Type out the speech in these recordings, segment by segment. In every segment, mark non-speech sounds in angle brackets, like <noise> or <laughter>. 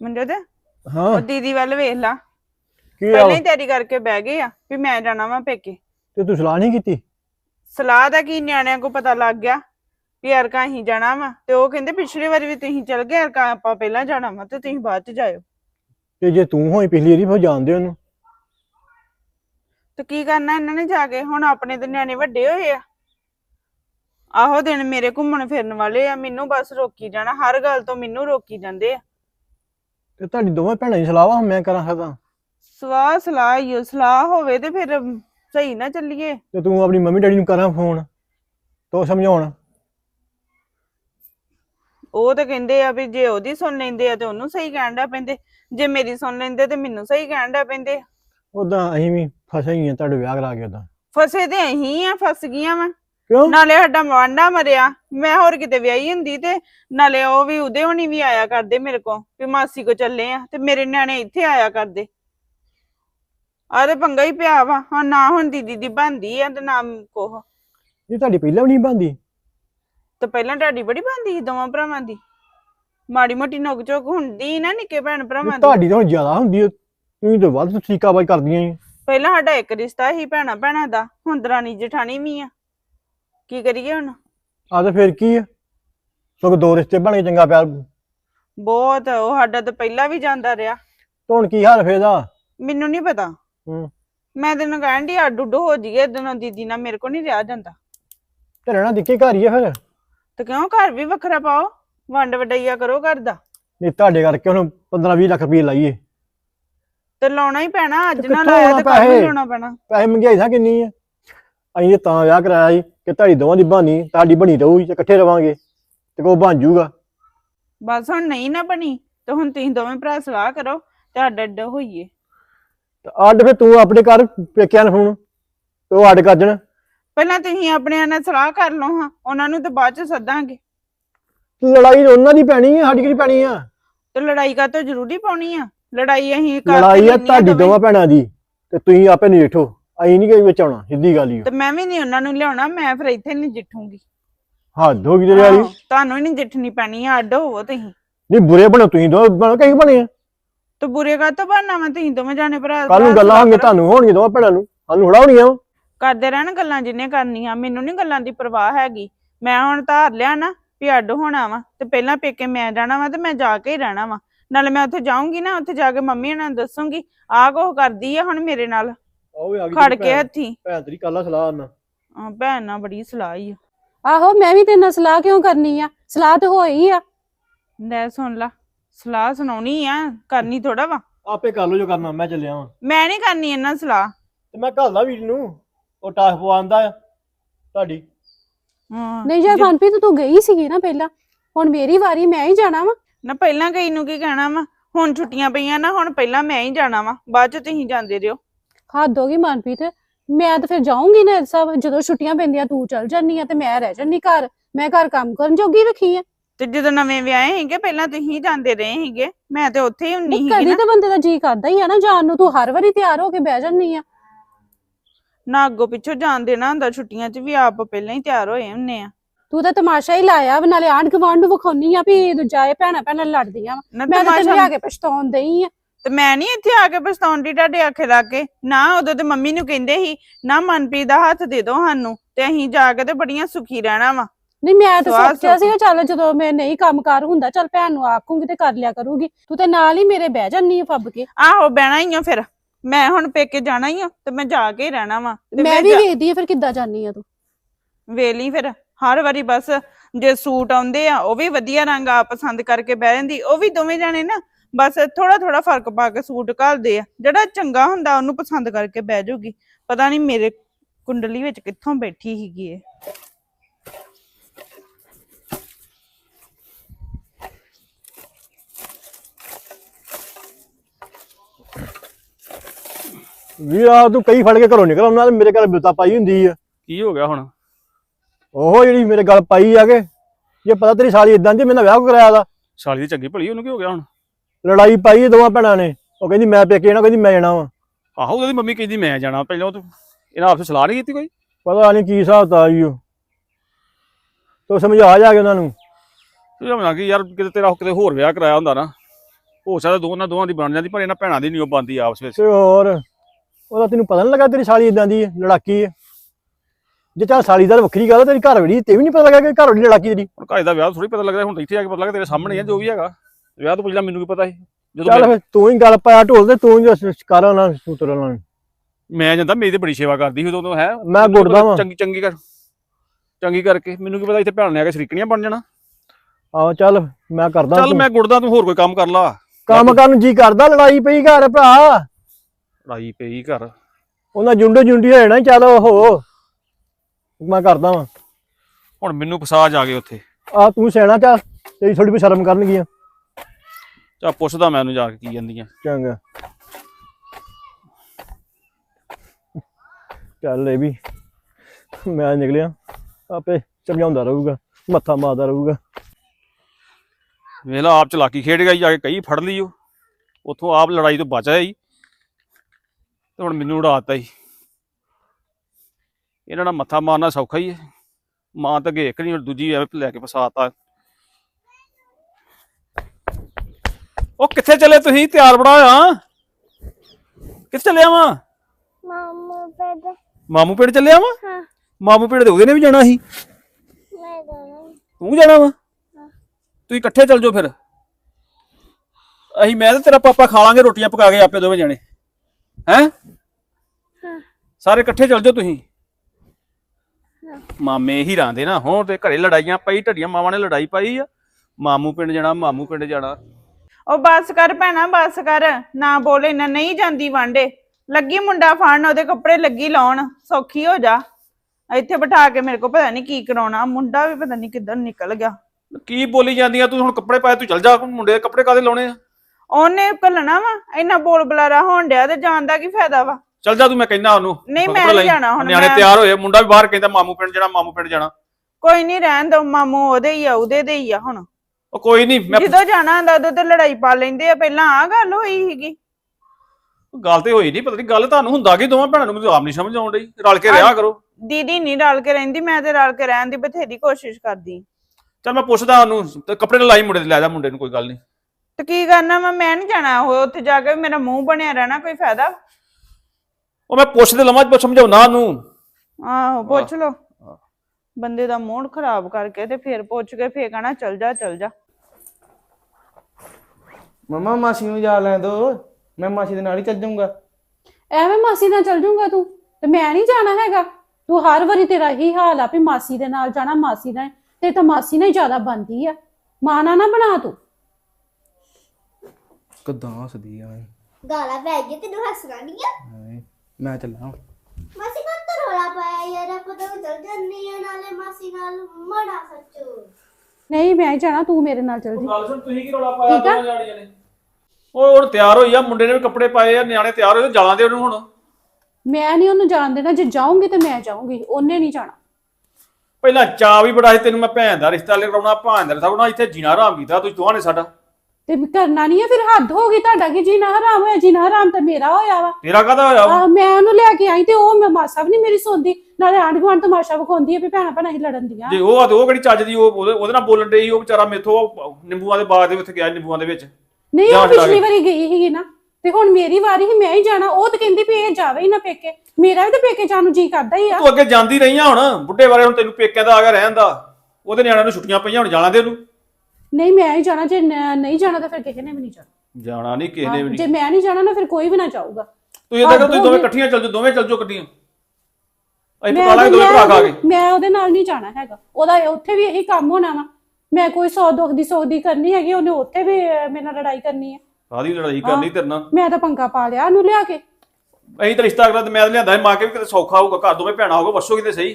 ਮੁੰਡੇ ਤੇ ਹਾਂ। ਉਹ ਦੀਦੀ ਵੱਲ ਵੇਖ ਲਾ। ਕੀ ਆ? ਪਹਿਲਾਂ ਹੀ ਤਿਆਰੀ ਕਰਕੇ ਬਹਿ ਗਏ ਆ ਵੀ ਮੈਂ ਜਾਣਾ ਵਾਂ ਪੇਕੇ। ਤੇ ਤੂੰ ਸਲਾਹ ਨਹੀਂ ਕੀਤੀ? ਸਲਾਹ ਦਾ ਕੀ ਨਿਆਣਿਆਂ ਕੋ ਪਤਾ ਲੱਗ ਗਿਆ ਵੀ ਯਾਰ ਅਸੀਂ ਜਾਣਾ ਵਾ ਤੇ ਉਹ ਕਹਿੰਦੇ ਪਿਛਲੀ ਵਾਰੀ ਵੀ ਤੁਸੀਂ ਚਲ ਗਏ ਯਾਰ ਆਪਾਂ ਪਹਿਲਾਂ ਜਾਣਾ ਵਾ ਤੇ ਤੁਸੀਂ ਬਾਅਦ ਚ ਜਾਇਓ। ਤੇ ਜੇ ਤੂੰ ਹੋਈ ਪਿਛਲੀ ਵਾਰੀ ਫਿਰ ਜਾਣਦੇ ਉਹਨੂੰ। ਤੇ ਕੀ ਕਰਨਾ ਇਹਨਾਂ ਨੇ ਜਾ ਕੇ? ਹੁਣ ਆਪਣੇ ਤੇ ਨਿਆਣੇ ਵੱਡੇ ਹੋਏ ਆ। ਆਹੋ ਦਿਨ ਮੇਰੇ ਘੁੰਮਣ ਫਿਰਨ ਵਾਲੇ ਆ ਮੈਨੂੰ ਬਸ ਰੋਕੀ ਜਾਣਾ ਹਰ ਗੱਲ ਤੋਂ ਮੈਨੂੰ ਰੋਕੀ ਜਾਂਦੇ ਆ। ਤੇ ਤੁਹਾਡੀ ਦੋਵੇਂ ਭੈਣਾਂ ਦੀ ਸਲਾਹ ਵਾ ਮੈਂ ਕਰਾਂ ਸਕਦਾ ਸਵਾਹ ਸਲਾਹ ਹੀ ਓ, ਸਲਾਹ ਹੋਵੇ ਤੇ ਫਿਰ ਸਹੀ ਨਾ ਚੱਲੀਏ। ਤੇ ਤੂੰ ਆਪਣੀ ਮੰਮੀ ਡੈਡੀ ਨੂੰ ਕਰਾਂ ਫੋਨ ਤੋ ਸਮਝਾਉਣ। ਉਹ ਤਾਂ ਕਹਿੰਦੇ ਆ ਵੀ ਜੇ ਉਹਦੀ ਸੁਣ ਲੈਂਦੇ ਆ ਤੇ ਉਹਨੂੰ ਸਹੀ ਕਹਿਣ ਦਾ ਪੈਂਦੇ। ਜੇ ਮੇਰੀ ਸੁਣ ਲੈਂਦੇ ਤੇ ਮੈਨੂੰ ਸਹੀ ਕਹਿਣ ਦਾ ਪੈਂਦੇ। ਉਦਾਂ ਅਸੀਂ ਵੀ ਫਸੇ ਹੀ ਆ ਤੁਹਾਡੇ ਵਿਆਹ ਕਰਾ ਕੇ ਉਦਾਂ ਫਸੇ ਤੇ ਅਹੀਂ ਆ ਫਸ ਗਈਆਂ ਵਾ। ਕਿਉਂ? ਨਾਲੇ ਸਾਡਾ ਵਾਂਡਾ ਮਰਿਆ। ਮੈਂ ਹੋਰ ਕਿਤੇ ਵਿਆਹੀ ਹੁੰਦੀ ਤੇ ਨਾਲੇ ਉਹ ਵੀ ਉਹਦੇ ਹੋਣੀ ਵੀ ਆਇਆ ਕਰਦੇ ਮੇਰੇ ਕੋ ਵੀ ਮਾਸੀ ਕੋ ਚੱਲੇ ਆ ਤੇ ਮੇਰੇ ਨਿਆਣੇ ਇੱਥੇ ਆਇਆ ਕਰਦੇ। ਆਰੇ ਪੰਗਾ ਹੀ ਪਿਆ ਵਾ ਹੁਣ ਨਾ ਹੁਣ ਦੀਦੀ ਦੀ ਬੰਦੀ ਆ ਤੇ ਨਾ ਕੋਹ। ਇਹ ਤੁਹਾਡੀ ਪਹਿਲਾਂ ਵੀ ਨਹੀਂ ਬੰਦੀ ਤੇ ਪਹਿਲਾਂ ਤੁਹਾਡੀ ਬੜੀ ਬੰਦੀ ਸੀ ਦੋਵਾਂ ਭਰਾਵਾਂ ਦੀ। ਮਾੜੀ ਮੋਟੀ ਨੋਕ ਚੋਕ ਹੁੰਦੀ ਨਾ ਨਿੱਕੇ ਭੈਣ ਭਰਾਵਾਂ ਦੀ। ਤੁਹਾਡੀ ਤਾਂ ਹੁਣ ਜ਼ਿਆਦਾ ਹੁੰਦੀ ਆ ਤੂੰ ਤਾਂ ਵੱਧ ਤਰੀਕਾਬਾਜ਼ ਕਰਦੀਆਂ ਈ ਪਹਿਲਾਂ ਸਾਡਾ ਇੱਕ ਰਿਸ਼ਤਾ ਸੀ ਭੈਣਾ ਭੈਣਾ ਦਾ ਹੁਣ ਦਰਾਣੀ ਜਠਾਣੀ ਵੀ ਆ। ਕੀ ਕਰੀਏ ਹੁਣ? ਆ ਤੇ ਫਿਰ ਕੀ ਆ? ਸਗੋਂ ਦੋ ਰਿਸ਼ਤੇ ਬਣ ਗਏ ਚੰਗਾ ਪਿਆਰ। ਤੇ ਬਹੁਤ ਉਹ ਸਾਡਾ ਤਾਂ ਪਹਿਲਾਂ ਵੀ ਜਾਂਦਾ ਰਿਹਾ। ਹੁਣ ਕੀ ਹਾਲ ਫੇਰ ਦਾ ਮੈਨੂੰ ਨਹੀਂ ਪਤਾ। ਹੂੰ। ਮੈਂ ਤੈਨੂੰ ਕਹਿਣ ਦੀ ਅੱਡ ਉੱਡ ਹੋ ਜੀਏ ਦੋਨੋਂ ਦੀਦੀ ਨਾਲ ਮੇਰੇ ਕੋ ਨਹੀਂ ਰਿਹਾ ਜਾਂਦਾ। ਤੇ ਰਹਿਣਾ ਦਿੱਕੇ ਘਰ ਹੀ ਆ ਫਿਰ? ਤੇ ਕਿਉਂ ਘਰ ਵੀ ਵੱਖਰਾ ਪਾਓ? ਵੰਡ ਵਡਈਆ ਕਰੋ ਘਰ ਦਾ। ਨਹੀਂ ਤੁਹਾਡੇ ਕਰਕੇ ਹੁਣ 15 20 ਲੱਖ ਰੁਪਏ ਲਾਈਏ। ਤੇ ਲਾਉਣਾ ਹੀ ਪੈਣਾ ਅੱਜ ਤੇ ਨਾ ਕਿੱਥੋਂ ਲਾਇਆ ਆਉਣਾ ਤੇ ਕੱਲ ਪੈਸੇ? ਲਾਉਣਾ ਪੈਣਾ। ਪੈਸੇ ਮਹਿੰਗਾਈ ਤਾਂ ਕਿੰਨੀ ਆ? ਅਸੀਂ ਇਹ ਤਾਂ ਵਿਆਹ ਕਰਾਇਆ ਸੀ ਕਿ ਤੁਹਾਡੀ ਦੋਵਾਂ ਦੀ ਬਣੀ ਤੁਹਾਡੀ ਬਣੀ ਰਹੂਗੀ ਤੇ ਇਕੱਠੇ ਰਵਾਂਗੇ ਤੇ ਕੋ ਬਣ ਜਾਊਗਾ। ਬਸ ਹੁਣ ਨਹੀਂ ਨਾ ਬਣੀ ਤੇ ਹੁਣ ਤੁਸੀਂ ਦੋਵੇਂ ਭਰਾ ਸਲਾਹ ਕਰੋ ਤੇ ਅੱਡ ਅੱਡ ਹੋਈਏ। ਤੇ ਅੱਡ ਫਿਰ ਤੂੰ ਆਪਣੇ ਘਰ ਪੇਕਿਆਂ ਨੂੰ ਫੋਨ ਤੇ ਉਹ ਅੱਡ ਕਰ ਦੇਣ। ਪਹਿਲਾਂ ਤੁਸੀਂ ਆਪਣਿਆਂ ਨਾਲ ਸਲਾਹ ਕਰ ਲਓ ਹਾਂ ਉਹਨਾਂ ਨੂੰ ਤੇ ਬਾਅਦ ਚ ਸੱਦਾਂਗੇ। ਲੜਾਈ ਤਾਂ ਉਹਨਾਂ ਦੀ ਪੈਣੀ ਆ ਸਾਡੀ ਕਿਹੜੀ ਪੈਣੀ ਆ? ਤੇ ਲੜਾਈ ਕਾ ਤਾਂ ਜ਼ਰੂਰੀ ਪਾਉਣੀ ਆ? ਲੜਾਈ ਅਸੀਂ ਤੇ ਲੜਾਈ ਆ ਤੁਹਾਡੀ ਦੋਵੇਂ। ਦੋਵਾਂ ਭੈਣਾਂ ਦੀ ਤੇ ਤੁਸੀਂ ਆਪੇ ਨਜਿੱਠੋ। ਅਸੀਂ ਨਹੀਂ ਕੋਈ ਵਿੱਚ ਆਉਣਾ ਸਿੱਧੀ ਗੱਲ ਹੀ ਆ। ਤੇ ਮੈਂ ਵੀ ਨਹੀਂ ਉਹਨਾਂ ਨੂੰ ਲਿਆਉਣਾ ਮੈਂ ਫਿਰ ਇੱਥੇ ਨਹੀਂ ਜਿੱਠੂਗੀ। ਹੱਦ ਹੋ ਗਈ ਤੇਰੇ ਵਾਲੀ। ਆਹੋ, ਤੁਹਾਨੂੰ ਨਹੀਂ ਜਿੱਠਣੀ ਪੈਣੀ ਆ ਅੱਡ ਹੋਵੋ ਤੁਸੀਂ। ਨਹੀਂ ਬੁਰੇ ਬਣੋ ਤੁਸੀਂ ਦੋ ਬਣੋ ਕਈ ਬਣੇ ਆ। ਤੇ ਬੁਰੇ ਕਾ ਤੋਂ ਬਣਨਾ ਮੈਂ ਤੁਸੀਂ ਦੋਵੇਂ ਜਾਣੇ ਭਰਾ ਕੱਲ ਨੂੰ ਭਰਾ ਗੱਲਾਂ ਹੋਣਗੀਆਂ। ਤੁਹਾਨੂੰ ਹੋਣਗੀਆਂ ਦੋਵਾਂ ਭੈਣਾਂ ਨੂੰ। ਸਾਨੂੰ ਹੜਾਉਣੀਆਂ ਵਾ। ਕਰਦੇ ਰਹਿਣ ਗੱਲਾਂ ਜਿੰਨੇ ਕਰਨੀਆਂ ਮੈਨੂੰ ਨਹੀਂ ਗੱਲਾਂ ਦੀ ਪਰਵਾਹ ਹੈਗੀ। ਮੈਂ ਹੁਣ ਧਾਰ ਲਿਆ ਨਾ ਵੀ ਅੱਡ ਹੋਣਾ ਵਾ। ਤੇ ਪਹਿਲਾਂ ਪੇਕੇ ਮੈਂ ਜਾਣਾ ਵਾ ਤੇ ਮੈਂ ਜਾ ਕੇ ਹੀ ਰਹਿਣਾ ਵਾ। ਨਾਲੇ ਮੈਂ ਉੱਥੇ ਜਾਊਂਗੀ ਨਾ ਉੱਥੇ ਜਾ ਕੇ ਮੰਮੀ ਉਹਨਾਂ ਨੂੰ ਦੱਸੂਗੀ ਆਹ ਕੁਛ ਕਰਦੀ ਆ ਹੁਣ ਮੇਰੇ ਨਾਲ। ਆਓ ਆ ਖੜ ਕੇ ਹੱਥੀ। ਭੈਣ ਤੇਰੀ ਕੱਲਾ ਸਲਾਹ ਨਾ ਹਾਂ, ਭੈਣ ਨਾਲ ਬੜੀ ਸਲਾਹ ਹੀ ਆ। ਆਹੋ ਮੈਂ ਵੀ ਤੇਰੇ ਨਾਲ ਸਲਾਹ ਕਿਉਂ ਕਰਨੀ ਆ? ਸਲਾਹ ਤੇ ਹੋਈ ਆ। ਲੈ ਸੁਣ ਲਾ ਸਲਾਹ ਸੁਣਾਉਣੀ ਆ ਕਰਨੀ ਥੋੜਾ ਵਾ। ਆਪੇ ਕਰ ਲਓ ਜੋ ਕਰਨਾ ਮੈਂ ਚੱਲਿਆ ਵਾਂ। ਮੈਂ ਨਹੀਂ ਕਰਨੀ ਇਹਨਾਂ ਸਲਾਹ। ਤੇ ਮੈਂ ਘੱਲਦਾ ਵੀਰ ਨੂੰ ਉਹ ਟਾਸ ਪਵਾਉਂਦਾ ਆ ਤੁਹਾਡੀ। ਹਾਂ, ਨਹੀਂ ਯਾਰ ਜੇ- ਮਨਪ੍ਰੀਤ ਤੂੰ ਗਈ ਸੀਗੀ ਨਾ ਪਹਿਲਾਂ। ਹੁਣ ਮੇਰੀ ਵਾਰੀ ਮੈਂ ਹੀ ਜਾਣਾ ਵਾ। ਨਾ ਪਹਿਲਾਂ ਗਈ ਨੂੰ ਕੀ ਕਹਿਣਾ ਵਾ? ਹੁਣ ਛੁੱਟੀਆਂ ਪਈਆਂ ਨਾ ਹੁਣ ਪਹਿਲਾਂ ਮੈਂ ਹੀ ਜਾਣਾ ਵਾ। ਬਾਅਦ ਚ ਤੁਸੀਂ ਜਾਂਦੇ ਰਹੋ। ਹੱਦ ਹੋ ਗਈ ਮਨਪ੍ਰੀਤ। ਮੈਂ ਤਾਂ ਫਿਰ ਜਾਊਂਗੀ ਨਾ ਸਭ। ਜਦੋਂ ਛੁੱਟੀਆਂ ਪੈਂਦੀਆਂ ਤੂੰ ਚਲ ਜਾਨੀ ਆ ਤੇ ਮੈਂ ਰਹਿ ਜਾਨੀ ਘਰ। ਮੈਂ ਘਰ ਕੰਮ ਕਰਨ ਜੋਗੀ ਰੱਖੀ ਆ। ਤੇ ਜਦੋਂ ਨਵੇਂ ਵਿਆਹੇ ਸੀਗੇ ਪਹਿਲਾਂ ਤੁਸੀਂ ਜਾਂਦੇ ਰਹੇ ਸੀਗੇ। ਮੈਂ ਤੇ ਉੱਥੇ ਹੀ ਹੁੰਨੀ ਸੀਗੀ ਕਦੀ ਨਾ। ਤਾਂ ਬੰਦੇ ਦਾ ਜੀ ਕਰਦਾ ਹੀ ਆ ਨਾ ਜਾਣ ਨੂੰ। ਤੂੰ ਹਰ ਵਾਰੀ ਤਿਆਰ ਹੋ ਕੇ ਬਹਿ ਜਾਨੀ ਆ। ਨਾ ਅੱਗੋਂ ਪਿੱਛੋਂ ਜਾਣ ਦੇਣਾ ਹੁੰਦਾ। ਛੁੱਟੀਆਂ 'ਚ ਵੀ ਆਪ ਪਹਿਲਾਂ ਹੀ ਤਿਆਰ ਹੋਏ ਹੁੰਨੇ ਆ। ਤੂੰ ਤਾਂ ਤਮਾਸ਼ਾ ਹੀ ਲਾਇਆ ਵਾ, ਨਾਲੇ ਆਂਢ ਗੁਆਂਢ ਨੂੰ ਵਿਖਾਉਣੀ ਆ ਵੀ ਦੂਜਾ ਇਹ ਭੈਣਾਂ ਭੈਣਾਂ ਲੜਦੀਆਂ ਵਾ। ਮੈਂ ਤਾਂ ਤੈਨੂੰ ਤਮਾਸ਼ਾ ਲਿਆ ਕੇ ਪਛਤਾਉਣ ਦਈ ਆ। ਤੇ ਮੈਂ ਨਹੀਂ ਇੱਥੇ ਆ ਕੇ ਪਛਤਾਉਂਦੀ ਤੁਹਾਡੇ ਆਖੇ ਲਾ ਕੇ। ਨਾ ਉਦੋਂ ਤੇ ਮੰਮੀ ਨੂੰ ਕਹਿੰਦੇ ਸੀ ਨਾ ਮਨਪ੍ਰੀਤ ਦਾ ਹੱਥ ਦੇ ਦਿਓ ਸਾਨੂੰ ਤੇ ਅਸੀਂ ਜਾ ਕੇ ਤੇ ਬੜੀਆਂ ਸੁਖੀ ਰਹਿਣਾ ਵਾ। ਨਹੀਂ ਮੈਂ ਤਾਂ ਸਵਾਦ ਸੋਚਿਆ। ਸੀ ਚੱਲ ਜਦੋਂ ਮੈਂ ਨਹੀਂ ਕੰਮਕਾਰ ਹੁੰਦਾ ਚੱਲ ਭੈਣ ਨੂੰ ਆਖੂੰਗੀ ਤੇ ਕਰ ਲਿਆ ਕਰੂਗੀ। ਤੂੰ ਤੇ ਨਾਲ ਹੀ ਮੇਰੇ ਬਹਿ ਜਾਨੀ ਆ ਫੱਬ ਕੇ। ਆਹੋ ਬਹਿਣਾ ਹੀ ਆ ਫਿਰ। ਮੈਂ ਹੁਣ ਪੇਕੇ ਜਾਣਾ ਹੀ ਆ ਤੇ ਮੈਂ ਜਾ ਕੇ ਹੀ ਰਹਿਣਾ ਵਾ। ਮੈਂ ਵੀ ਵੇਖਦੀ ਆ ਫਿਰ ਕਿੱਦਾਂ ਜਾਨੀ ਆ ਤੂੰ। ਵੇਲੀ ਫਿਰ ਹਰ ਵਾਰੀ ਬਸ ਜੇ ਸੂਟ ਆਉਂਦੇ ਆ ਉਹ ਵੀ ਵਧੀਆ ਰੰਗ ਆ ਪਸੰਦ ਕਰਕੇ ਬਹਿ ਜਾਂਦੀ ਉਹ ਵੀ ਦੋਵੇਂ ਜਾਣੇ ਨਾ ਬਸ ਥੋੜਾ ਥੋੜਾ ਫ਼ਰਕ ਪਾ ਕੇ ਸੂਟ ਘੱਲਦੇ ਆ। ਜਿਹੜਾ ਚੰਗਾ ਹੁੰਦਾ ਉਹਨੂੰ ਪਸੰਦ ਕਰਕੇ ਬਹਿ ਜਾਊਗੀ ਪਤਾ ਨਹੀਂ ਮੇਰੇ ਕੁੰਡਲੀ ਵਿੱਚ ਕਿੱਥੋਂ ਬੈਠੀ ਸੀਗੀ ਇਹ। ਵੀਰ ਆ ਤੂੰ ਕਈ ਫੜ ਕੇ ਘਰੋਂ ਨਿਕਲ ਆਉਣਾ ਤੇ ਮੇਰੇ ਘਰ ਬਿਪਤਾ ਪਾਈ ਹੁੰਦੀ ਆ। ਕੀ ਹੋ ਗਿਆ ਹੁਣ? ਉਹ ਜਿਹੜੀ ਮੇਰੇ ਗੱਲ ਪਾਈ ਆ ਕੇ। ਜੇ ਪਤਾ ਤੇਰੀ ਸਾਲੀ ਇਦਾਂ ਦੀ ਮੇਰੇ ਨਾਲ ਵਿਆਹ ਕਰਾਇਆ ਦਾ ਸਾਲੀ ਦੀ ਚੰਗੀ ਭਲੀ ਉਹਨੂੰ ਕੀ ਹੋ ਗਿਆ ਹੁਣ? ਲੜਾਈ ਪਾਈ ਆ ਦੋਵਾਂ ਭੈਣਾਂ ਨੇ। ਉਹ ਕਹਿੰਦੀ ਮੈਂ ਪੇਕੇ ਜਾਣਾ ਕਹਿੰਦੀ ਮੈਂ ਜਾਣਾ ਵਾ। ਆਹੋ ਉਹਦੀ ਮੰਮੀ ਕਹਿੰਦੀ ਮੈਂ ਜਾਣਾ। ਪਹਿਲਾਂ ਤੂੰ ਇਹਨਾਂ ਆਪਸੇ ਸਲਾਹ ਨਹੀਂ ਕੀਤੀ ਕੋਈ? ਪਤਾ ਨਹੀਂ ਕੀ ਹਿਸਾਬ ਤਾ ਆਈ ਉਹ ਤੂੰ ਸਮਝਾ ਜਾ ਕੇ ਉਹਨਾਂ ਨੂੰ। ਤੂੰ ਸਮਝਾ ਕਿ ਯਾਰ ਕਿਤੇ ਤੇਰਾ ਕਿਤੇ ਹੋਰ ਵਿਆਹ ਕਰਾਇਆ ਹੁੰਦਾ ਨਾ। ਹੋ ਸਕਦਾ ਦੋਨਾਂ ਦੋਵਾਂ ਦੀ ਬਣ ਜਾਂਦੀ ਪਰ ਇਹਨਾਂ ਭੈਣਾਂ ਦੀ ਨਹੀਂ ਉਹ ਬਣਦੀ ਆਪਸ ਵਿੱਚ। ਤੇ ਹੋਰ ਉਹਦਾ ਤੈਨੂੰ ਪਤਾ ਨਹੀਂ ਲੱਗਾ ਤੇਰੀ ਸਾਲੀ ਇਦਾਂ ਦੀ ਹੈ ਲੜਾਕੀ ਹੈ? ਜੇ ਚਾਹ ਸਾਲੀ ਦਾ ਵੱਖਰੀ ਗੱਲ ਹੈ, ਤੇਰੀ ਘਰ ਵੜੀ ਤੇ ਵੀ ਨਹੀਂ ਪਤਾ ਲੱਗਾ ਕਿ ਘਰ ਵੜੀ ਲੜਾਕੀ ਤੇਰੀ। ਹੁਣ ਘਰ ਦਾ ਵਿਆਹ ਥੋੜੀ ਪਤਾ ਲੱਗਦਾ ਹੁਣ ਇੱਥੇ ਆ ਕੇ ਪਤਾ ਲੱਗਾ ਤੇਰੇ ਸਾਹਮਣੇ ਹੀ ਆ ਜੋ ਵੀ ਹੈਗਾ। ਵਿਆਹ ਤੋਂ ਪਹਿਲਾਂ ਮੈਨੂੰ ਕੀ ਪਤਾ ਸੀ? ਜਦੋਂ ਚੱਲ ਮੈਂ- ਫਿਰ ਤੂੰ ਹੀ ਗੱਲ ਪਾਇਆ ਢੋਲ ਤੇ ਤੂੰ ਹੀ ਕਰ ਉਹਨਾਂ ਸੂਤਰ ਉਹਨਾਂ ਨੂੰ। ਮੈਂ ਜਾਂਦਾ ਮੇਰੀ ਤੇ ਬੜੀ ਸੇਵਾ ਕਰਦੀ ਸੀ ਉਦੋਂ ਤੋਂ ਹੈ। ਮੈਂ ਮੈਨੂੰ ਕੀ ਗੁੱਟਦਾ ਪਤਾ ਵਾਂ। ਚੰਗੀ ਚੰਗੀ ਕਰ ਚੰਗੀ ਕਰਕੇ। ਮੈਨੂੰ ਕੀ ਪਤਾ ਇੱਥੇ ਭੈਣ ਨੇ ਆ ਕੇ ਸ਼ਰੀਕਣੀਆਂ ਬਣ ਜਾਣਾ। ਆਹੋ ਚੱਲ ਮੈਂ ਕਰਦਾ ਚੱਲ ਤੂੰ- ਮੈਂ ਗੁੜਦਾ ਤੂੰ ਹੋਰ ਕੋਈ ਕੰਮ ਕਰ ਲਾ। ਕੰਮ ਕਰਨ ਨੂੰ ਜੀ ਕਰਦਾ ਲੜਾਈ ਪਈ ਘਰ ਭਰਾ। ਲੜਾਈ ਪਈ ਘਰ। ਉਹਨਾਂ ਜੁੰਡੇ ਜੁੰਡੀ ਹੋ ਜਾਣਾ ਚੱਲ ਉਹ ਮੈਂ ਕਰਦਾ ਵਾਂ। ਹੁਣ ਮੈਨੂੰ ਫਸਾ ਜਾ ਕੇ ਉੱਥੇ। ਆ ਤੂੰ ਸਿਆਣਾ ਚਾ ਤੇਰੀ ਥੋੜੀ ਵੀ ਸ਼ਰਮ ਕਰਨਗੀਆਂ। ਚਾ ਪੁੱਛਦਾ ਮੈਂ ਉਹਨੂੰ ਜਾ ਕੇ ਕੀ ਜਾਂਦੀਆਂ ਚੰਗਾ। ਚੱਲ ਇਹ ਵੀ। ਮੈਂ ਨਿਕਲਿਆ। ਆਪੇ ਸਮਝਾਉਂਦਾ ਰਹੂਗਾ। ਮੱਥਾ ਮਾਰਦਾ ਰਹੂਗਾ। ਵੇਲਾ ਆਪ ਚਲਾਕੀ ਖੇਡ ਗਿਆ ਜਾ ਕੇ ਕਈ ਫੜ ਲਈ ਉਹ। ਉੱਥੋਂ ਆਪ ਲੜਾਈ ਤੋਂ ਬਚ ਆਇਆ ਹੀ ਤੇ ਹੁਣ ਮੈਨੂੰ ਉਡਾਤਾ ਹੀ ਇਹਨਾਂ ਨਾਲ ਮੱਥਾ ਮਾਰਨਾ ਸੌਖਾ ਹੀ ਹੈ। ਮਾਂ ਤਾਂ ਇੱਕ ਨਹੀਂ ਦੂਜੀ ਐਵੇਂ ਲੈ ਕੇ ਫਸਾਤਾ। ਉਹ ਕਿੱਥੇ ਚੱਲੇ ਤੁਸੀਂ? ਤਿਆਰ ਬੜਾ ਹੋਇਆ। ਕਿੱਥੇ ਚੱਲਿਆ ਵਾਂ? ਮਾਮੂ ਪੈਦਾ ਮਾਮੂ ਪਿੰਡ ਚੱਲਿਆ ਵਾਂ? ਹਾਂ। ਮਾਮੂ ਪਿੰਡ ਦੇ ਉਹਦੇ ਨੇ ਵੀ ਜਾਣਾ ਸੀ। ਮੈਂ ਜਾਣਾ। ਤੂੰ ਜਾਣਾ ਵਾ? ਤੁਸੀਂ ਇਕੱਠੇ ਚੱਲ ਜਾਓ ਫਿਰ। ਅਸੀਂ ਮੈਂ ਤੇ ਤੇਰਾ ਪਾਪਾ ਖਾ ਲਾਂਗੇ ਰੋਟੀਆਂ ਪਕਾ ਕੇ ਆਪੇ ਦੋਵੇਂ ਜਾਣੇ। ਹੈਂ? ਹਾਂ। ਸਾਰੇ ਇਕੱਠੇ ਚੱਲ ਜਾਓ ਤੁਸੀਂ। ਮਾਮੇ ਹੀ ਰਾਂਦੇ ਨਾ ਹੁਣ ਤੇ ਘਰੇ ਲੜਾਈਆਂ ਪਈ ਢੱਡੀਆਂ ਮਾਵਾਂ ਨੇ ਲੜਾਈ ਪਾਈ ਆ। ਮਾਮੂ ਪਿੰਡ ਜਾਣਾ ਮਾਮੂ ਪਿੰਡ ਜਾਣਾ। ਉਹ ਬੱਸ ਕਰ ਭੈਣਾ ਬੱਸ ਕਰ। ਨਾ ਬੋਲੇ ਨਾ ਨਹੀਂ ਜਾਂਦੀ ਵਾਂਡੇ। ਲੱਗੀ ਮੁੰਡਾ ਫੜਨ ਉਹਦੇ ਕੱਪੜੇ ਲੱਗੀ ਲਾਉਣ। ਸੌਖੀ ਹੋ ਜਾ। ਇੱਥੇ ਬਿਠਾ ਕੇ ਮੇਰੇ ਕੋ ਪਤਾ ਨਹੀਂ ਕੀ ਕਰਾਉਣਾ। ਮੁੰਡਾ ਵੀ ਪਤਾ ਨਹੀਂ ਕਿੱਧਰ ਨਿਕਲ ਗਿਆ। ਕੀ ਬੋਲੀ ਜਾਂਦੀਆਂ ਤੂੰ ਹੁਣ ਕੱਪੜੇ ਪਾਏ ਤੂੰ ਚੱਲ ਜਾ। ਮੁੰਡੇ ਦੇ ਕੱਪੜੇ ਕਾਦੇ ਲਾਉਣੇ ਆ? ਉਹਨੇ ਘੱਲਣਾ ਵਾ। ਇੰਨਾ ਬੋਲ ਬੁਲਾਰਾ ਹੋਣ ਡਿਆ ਤੇ ਜਾਣ ਦਾ ਕੀ ਫਾਇਦਾ ਵਾ? ਚੱਲ ਜਾ ਤੂੰ ਮੈਂ ਕਹਿੰਦਾ ਉਹਨੂੰ। ਨਹੀਂ, ਮੈਂ ਨਹੀਂ। ਜਾਣਾ ਹੁਣ, ਨਿਆਣੇ ਤਿਆਰ ਹੋਏ। ਮੁੰਡਾ ਵੀ ਬਾਹਰ ਕਹਿੰਦਾ ਮਾਮੂ ਪਿੰਡ ਜਾਣਾ ਮਾਮੂ ਪਿੰਡ ਜਾਣਾ। ਕੋਈ ਨਹੀਂ ਰਹਿਣ ਦੋ। ਮਾਮੂ ਉਹਦੇ ਹੀ ਆ ਉਹਦੇ ਦੇ ਹੀ ਆ ਹੁਣ। ਉਹ ਕੋਈ ਨਹੀਂ ਮੈਂ ਜਦੋਂ ਜਾਣਾ ਹੁੰਦਾ ਉਦੋਂ ਤੇ ਲੜਾਈ ਪਾ ਲੈਂਦੇ ਆ ਪਹਿਲਾਂ ਆ ਗੱਲ ਹੋਈ ਸੀਗੀ। ਗੱਲ ਤੇ ਹੋਈ ਨਹੀਂ ਪਤਾ ਨਹੀਂ ਗੱਲ ਤੁਹਾਨੂੰ ਹੁੰਦਾ ਕਿ ਦੋਵਾਂ ਭੈਣਾਂ ਨੂੰ ਮੈਨੂੰ ਆਪ ਨਹੀਂ ਸਮਝ ਆਉਣ ਡਈ ਰਲ ਕੇ ਰਿਹਾ ਕਰੋ। ਦੀਦੀ ਨਹੀਂ ਰਲ ਕੇ ਰਹਿੰਦੀ ਮੈਂ ਤੇ ਰਲ ਕੇ ਰਹਿਣ ਦੀ ਬਥੇਰੀ ਕੋਸ਼ਿਸ਼ ਕਰਦੀ। ਚੱਲ ਮੈਂ ਪੁੱਛਦਾ ਉਹਨੂੰ ਤੇ ਕੱਪੜੇ ਨਾ ਲਾਈ ਮੁੰਡੇ ਦੇ ਲੈ ਜਾ ਮੁੰਡੇ ਨੂੰ ਕੋਈ ਗੱਲ ਨਹੀਂ। ਤੇ ਕੀ ਕਰਨਾ ਵਾ ਮੈਂ ਨਹੀਂ ਜਾਣਾ ਉਹ ਉੱਥੇ ਜਾ ਕੇ ਮੇਰਾ ਮੂੰਹ ਬਣਿਆ ਰਹਿਣਾ ਕੋਈ ਫਾਇਦਾ? ਉਹ ਮੈਂ ਪੁੱਛਦੇ ਲਵਾਂ ਪਰ ਸਮਝਾਉਣਾ ਉਹਨੂੰ। ਆਹੋ ਪੁੱਛ ਲੋ ਬੰਦੇ ਦਾ ਮੂਡ ਖਰਾਬ ਕਰਕੇ ਤੇ ਫਿਰ ਪੁੱਛ ਕੇ ਫੇਰ ਕਹਣਾ ਚੱਲ ਜਾ ਚੱਲ ਜਾ। ਮਮਾ ਮਾਸੀ ਨੂੰ ਜਾ ਲੈਣ ਦੋ। ਮੈਂ ਮਾਸੀ ਦੇ ਨਾਲ ਹੀ ਚੱਲ ਜਾਊਂਗਾ। ਐਵੇਂ ਮਾਸੀ ਨਾਲ ਚੱਲ ਜਾਊਂਗਾ ਤੂੰ? ਤੇ ਮੈਂ ਨਹੀਂ ਜਾਣਾ ਹੈਗਾ। ਤੂੰ ਹਰ ਵਾਰੀ ਤੇਰਾ ਹੀ ਹਾਲ ਆ ਵੀ ਮਾਸੀ ਦੇ ਨਾਲ ਜਾਣਾ ਮਾਸੀ ਨਾਲ। ਤੇ ਤਾਂ ਮਾਸੀ ਨਾਲ ਹੀ ਜ਼ਿਆਦਾ ਬੰਦੀ ਆ। ਮਾਨਾ ਨਾ ਬਣਾ ਤੂੰ। ਕਿੱਦਾਂ ਹੱਸਦੀ ਆ ਗਾਲਾਂ ਪੈ ਗਈ ਤੈਨੂੰ ਹੱਸਣਾ ਨਹੀਂ ਆ? ਹਾਏ, ਮੈਂ ਚੱਲਾਂ। ਮਾਸੀ ਕੋ ਤਾਂ ਰੋਲਾ ਪਾਇਆ ਯਾਰ ਆਪਾਂ ਤਾਂ ਚੱਲ ਜੰਨੀ ਆ ਨਾਲੇ ਮਾਸੀ ਨਾਲ ਮੜਾ ਸੱਚੋ। ਨਹੀਂ ਮੈਂ ਹੀ ਜਾਣਾ ਤੂੰ ਮੇਰੇ ਨਾਲ ਚੱਲ ਜੀ। ਗੱਲ ਸੁਣ ਤੁਸੀਂ ਕੀ ਰੌਲਾ ਪਾਇਆ ਠੀਕ ਆ। ਦੋਵਾਂ ਜਾਣੀਆਂ ਨੇ? ਉਹ ਹੁਣ ਤਿਆਰ ਹੋਈ ਆ ਮੁੰਡੇ ਨੇ ਵੀ ਕੱਪੜੇ ਪਾਏ ਆ ਨਿਆਣੇ ਤਿਆਰ ਹੋਏ ਜਾਲਾਂ ਦੇ ਉਹਨੂੰ ਹੁਣ। ਮੈਂ ਨਹੀਂ ਉਹਨੂੰ ਜਾਣ ਦੇਣਾ ਜੇ ਜਾਊਂਗੀ ਤੇ ਮੈਂ ਜਾਊਂਗੀ ਉਹਨੇ ਨਹੀਂ ਜਾਣਾ। ਪਹਿਲਾਂ ਚਾਹ ਵੀ ਬੜਾ ਸੀ ਤੈਨੂੰ ਮੈਂ ਭੈਣ ਦਾ ਰਿਸ਼ਤਾ ਲੈ ਕਰਾਉਣਾ ਭਾਣ ਦਾ ਰਿਸ਼ਤਾ ਇੱਥੇ ਜੀਣਾ ਹਰਾਮ ਕੀਤਾ ਤੁਸੀਂ ਦੋਵਾਂ ਨੇ ਸਾਡਾ। ਤੇ ਕਰਨਾ ਨਹੀਂ ਹੈ ਫਿਰ ਹੱਦ ਹੋ ਗਈ ਤੁਹਾਡਾ ਕਿ ਜੀਣਾ ਹਰਾਮ ਹੋਇਆ ਜੀਣਾ ਹਰਾਮ ਤਾਂ ਮੇਰਾ ਹੋਇਆ ਵਾ। ਤੇਰਾ ਕਾਹਦਾ ਹੋਇਆ ਵਾ? ਆਹ, ਮੈਂ ਉਹਨੂੰ ਲੈ ਕੇ ਆਈ ਤੇ ਉਹ ਮੈਂ ਮਾਸਾ ਵੀ ਨਹੀਂ ਮੇਰੀ ਸੁਣਦੀ ਨਾਲੇ ਆਂਢ ਗੁਆਂਢ ਤਮਾਸ਼ਾ ਵਿਖਾਉਂਦੀ ਹੈ ਵੀ ਭੈਣਾਂ ਭੈਣਾਂ ਹੀ ਲੜਨ ਦੀਆਂ। ਜੇ ਉਹ ਆ ਤੇ ਉਹ ਕਿਹੜੀ ਚੱਜ ਦੀ ਉਹ ਉਹਦੇ ਉਹਦੇ ਨਾਲ ਬੋਲਣ ਡਈ ਉਹ ਵਿਚਾਰਾ ਮੇਥੋਂ ਨਿੰਬੂਆਂ ਦੇ ਬਾਗ ਦੇ ਵਿੱਚ ਗਿਆ ਨਿੰਬੂਆਂ ਦੇ ਵਿੱਚ। ਨਹੀਂ ਉਹ ਪਿਛਲੀ ਕੇ। ਵਾਰੀ ਗਈ ਸੀਗੀ ਨਾ ਤੇ ਹੁਣ ਮੇਰੀ ਵਾਰੀ ਹੀ ਮੈਂ ਹੀ ਜਾਣਾ। ਉਹ ਤਾਂ ਕਹਿੰਦੀ ਵੀ ਇਹ ਜਾਵੇ ਹੀ ਨਾ ਪੇਕੇ। ਮੇਰਾ ਵੀ ਤਾਂ ਪੇਕੇ ਜਾਣ ਨੂੰ ਜੀ ਕਰਦਾ ਹੀ ਆ। ਤੂੰ ਅੱਗੇ ਜਾਂਦੀ ਰਹੀ ਆ ਹੁਣ ਬੁੱਢੇ ਬਾਰੇ ਹੁਣ ਤੈਨੂੰ ਪੇਕਿਆਂ ਦਾ ਆ ਗਿਆ ਰਹਿਣ ਦਾ। ਉਹਦੇ ਨਿਆਣਿਆਂ ਨੂੰ ਛੁੱਟੀਆਂ ਪਈਆਂ ਹੁਣ ਜਾਣਾ ਦੇ ਉਹਨੂੰ। ਨਹੀਂ ਮੈਂ ਹੀ ਜਾਣਾ ਜੇ ਨ- ਨਹੀਂ ਜਾਣਾ ਤਾਂ ਫਿਰ ਕਿਸੇ ਨੇ ਵੀ ਨਹੀਂ ਜਾਣਾ। ਜਾਣਾ ਨਹੀਂ ਕਿਸੇ ਨੇ ਵੀ ਜੇ ਮੈਂ ਨਹੀਂ ਜਾਣਾ ਨਾ ਫਿਰ ਕੋਈ ਵੀ ਨਾ ਜਾਊਗਾ। ਤੂੰ ਇਹ ਦੇਖੋ ਤੁਸੀਂ ਦੋਵੇਂ। ਇਕੱਠੀਆਂ ਚੱਲ ਜਾਓ ਦੋਵੇਂ ਚੱਲ ਜਾਓ ਇਕੱਠੀਆਂ। ਅਸੀਂ ਮੈਂ ਪਕਾ ਲਾਂਗੇ ਦੋਵੇਂ ਭਰਾ ਖਾ ਕੇ। ਮੈਂ ਉਹਦੇ ਨਾਲ ਨਹੀਂ ਜਾਣਾ ਹੈਗਾ। ਉਹਦਾ ਉੱਥੇ ਵੀ ਇਹੀ ਕੰਮ ਹੋਣਾ ਵਾ। ਮੈਂ ਕੋਈ ਸੌ ਦੁੱਖ ਦੀ ਸੌ ਦੀ ਕਰਨੀ ਹੈਗੀ ਉਹਨੇ ਉੱਥੇ ਵੀ ਅਹ, ਮੇਰੇ ਨਾਲ ਲੜਾਈ ਕਰਨੀ ਹੈ। ਕਾਦੀ ਲੜਾਈ ਕਰਨੀ ਤੇਰੇ ਨਾਲ? ਮੈਂ ਤਾਂ ਪੰਗਾ ਪਾ ਲਿਆ ਉਹਨੂੰ ਲਿਆ ਕੇ। ਅਸੀਂ ਤਾਂ ਰਿਸ਼ਤਾ ਕਰਾ ਤੇ ਮੈਂ ਲਿਆਂਦਾ ਸੀ ਮਾਂ ਕੇ ਵੀ ਕਿਤੇ ਸੌਖਾ ਹੋਊਗਾ ਘਰ ਦੋਵੇਂ ਭੈਣਾਂ ਹੋਊਗਾ ਵਸੋਗੇ ਤੇ ਸਹੀ।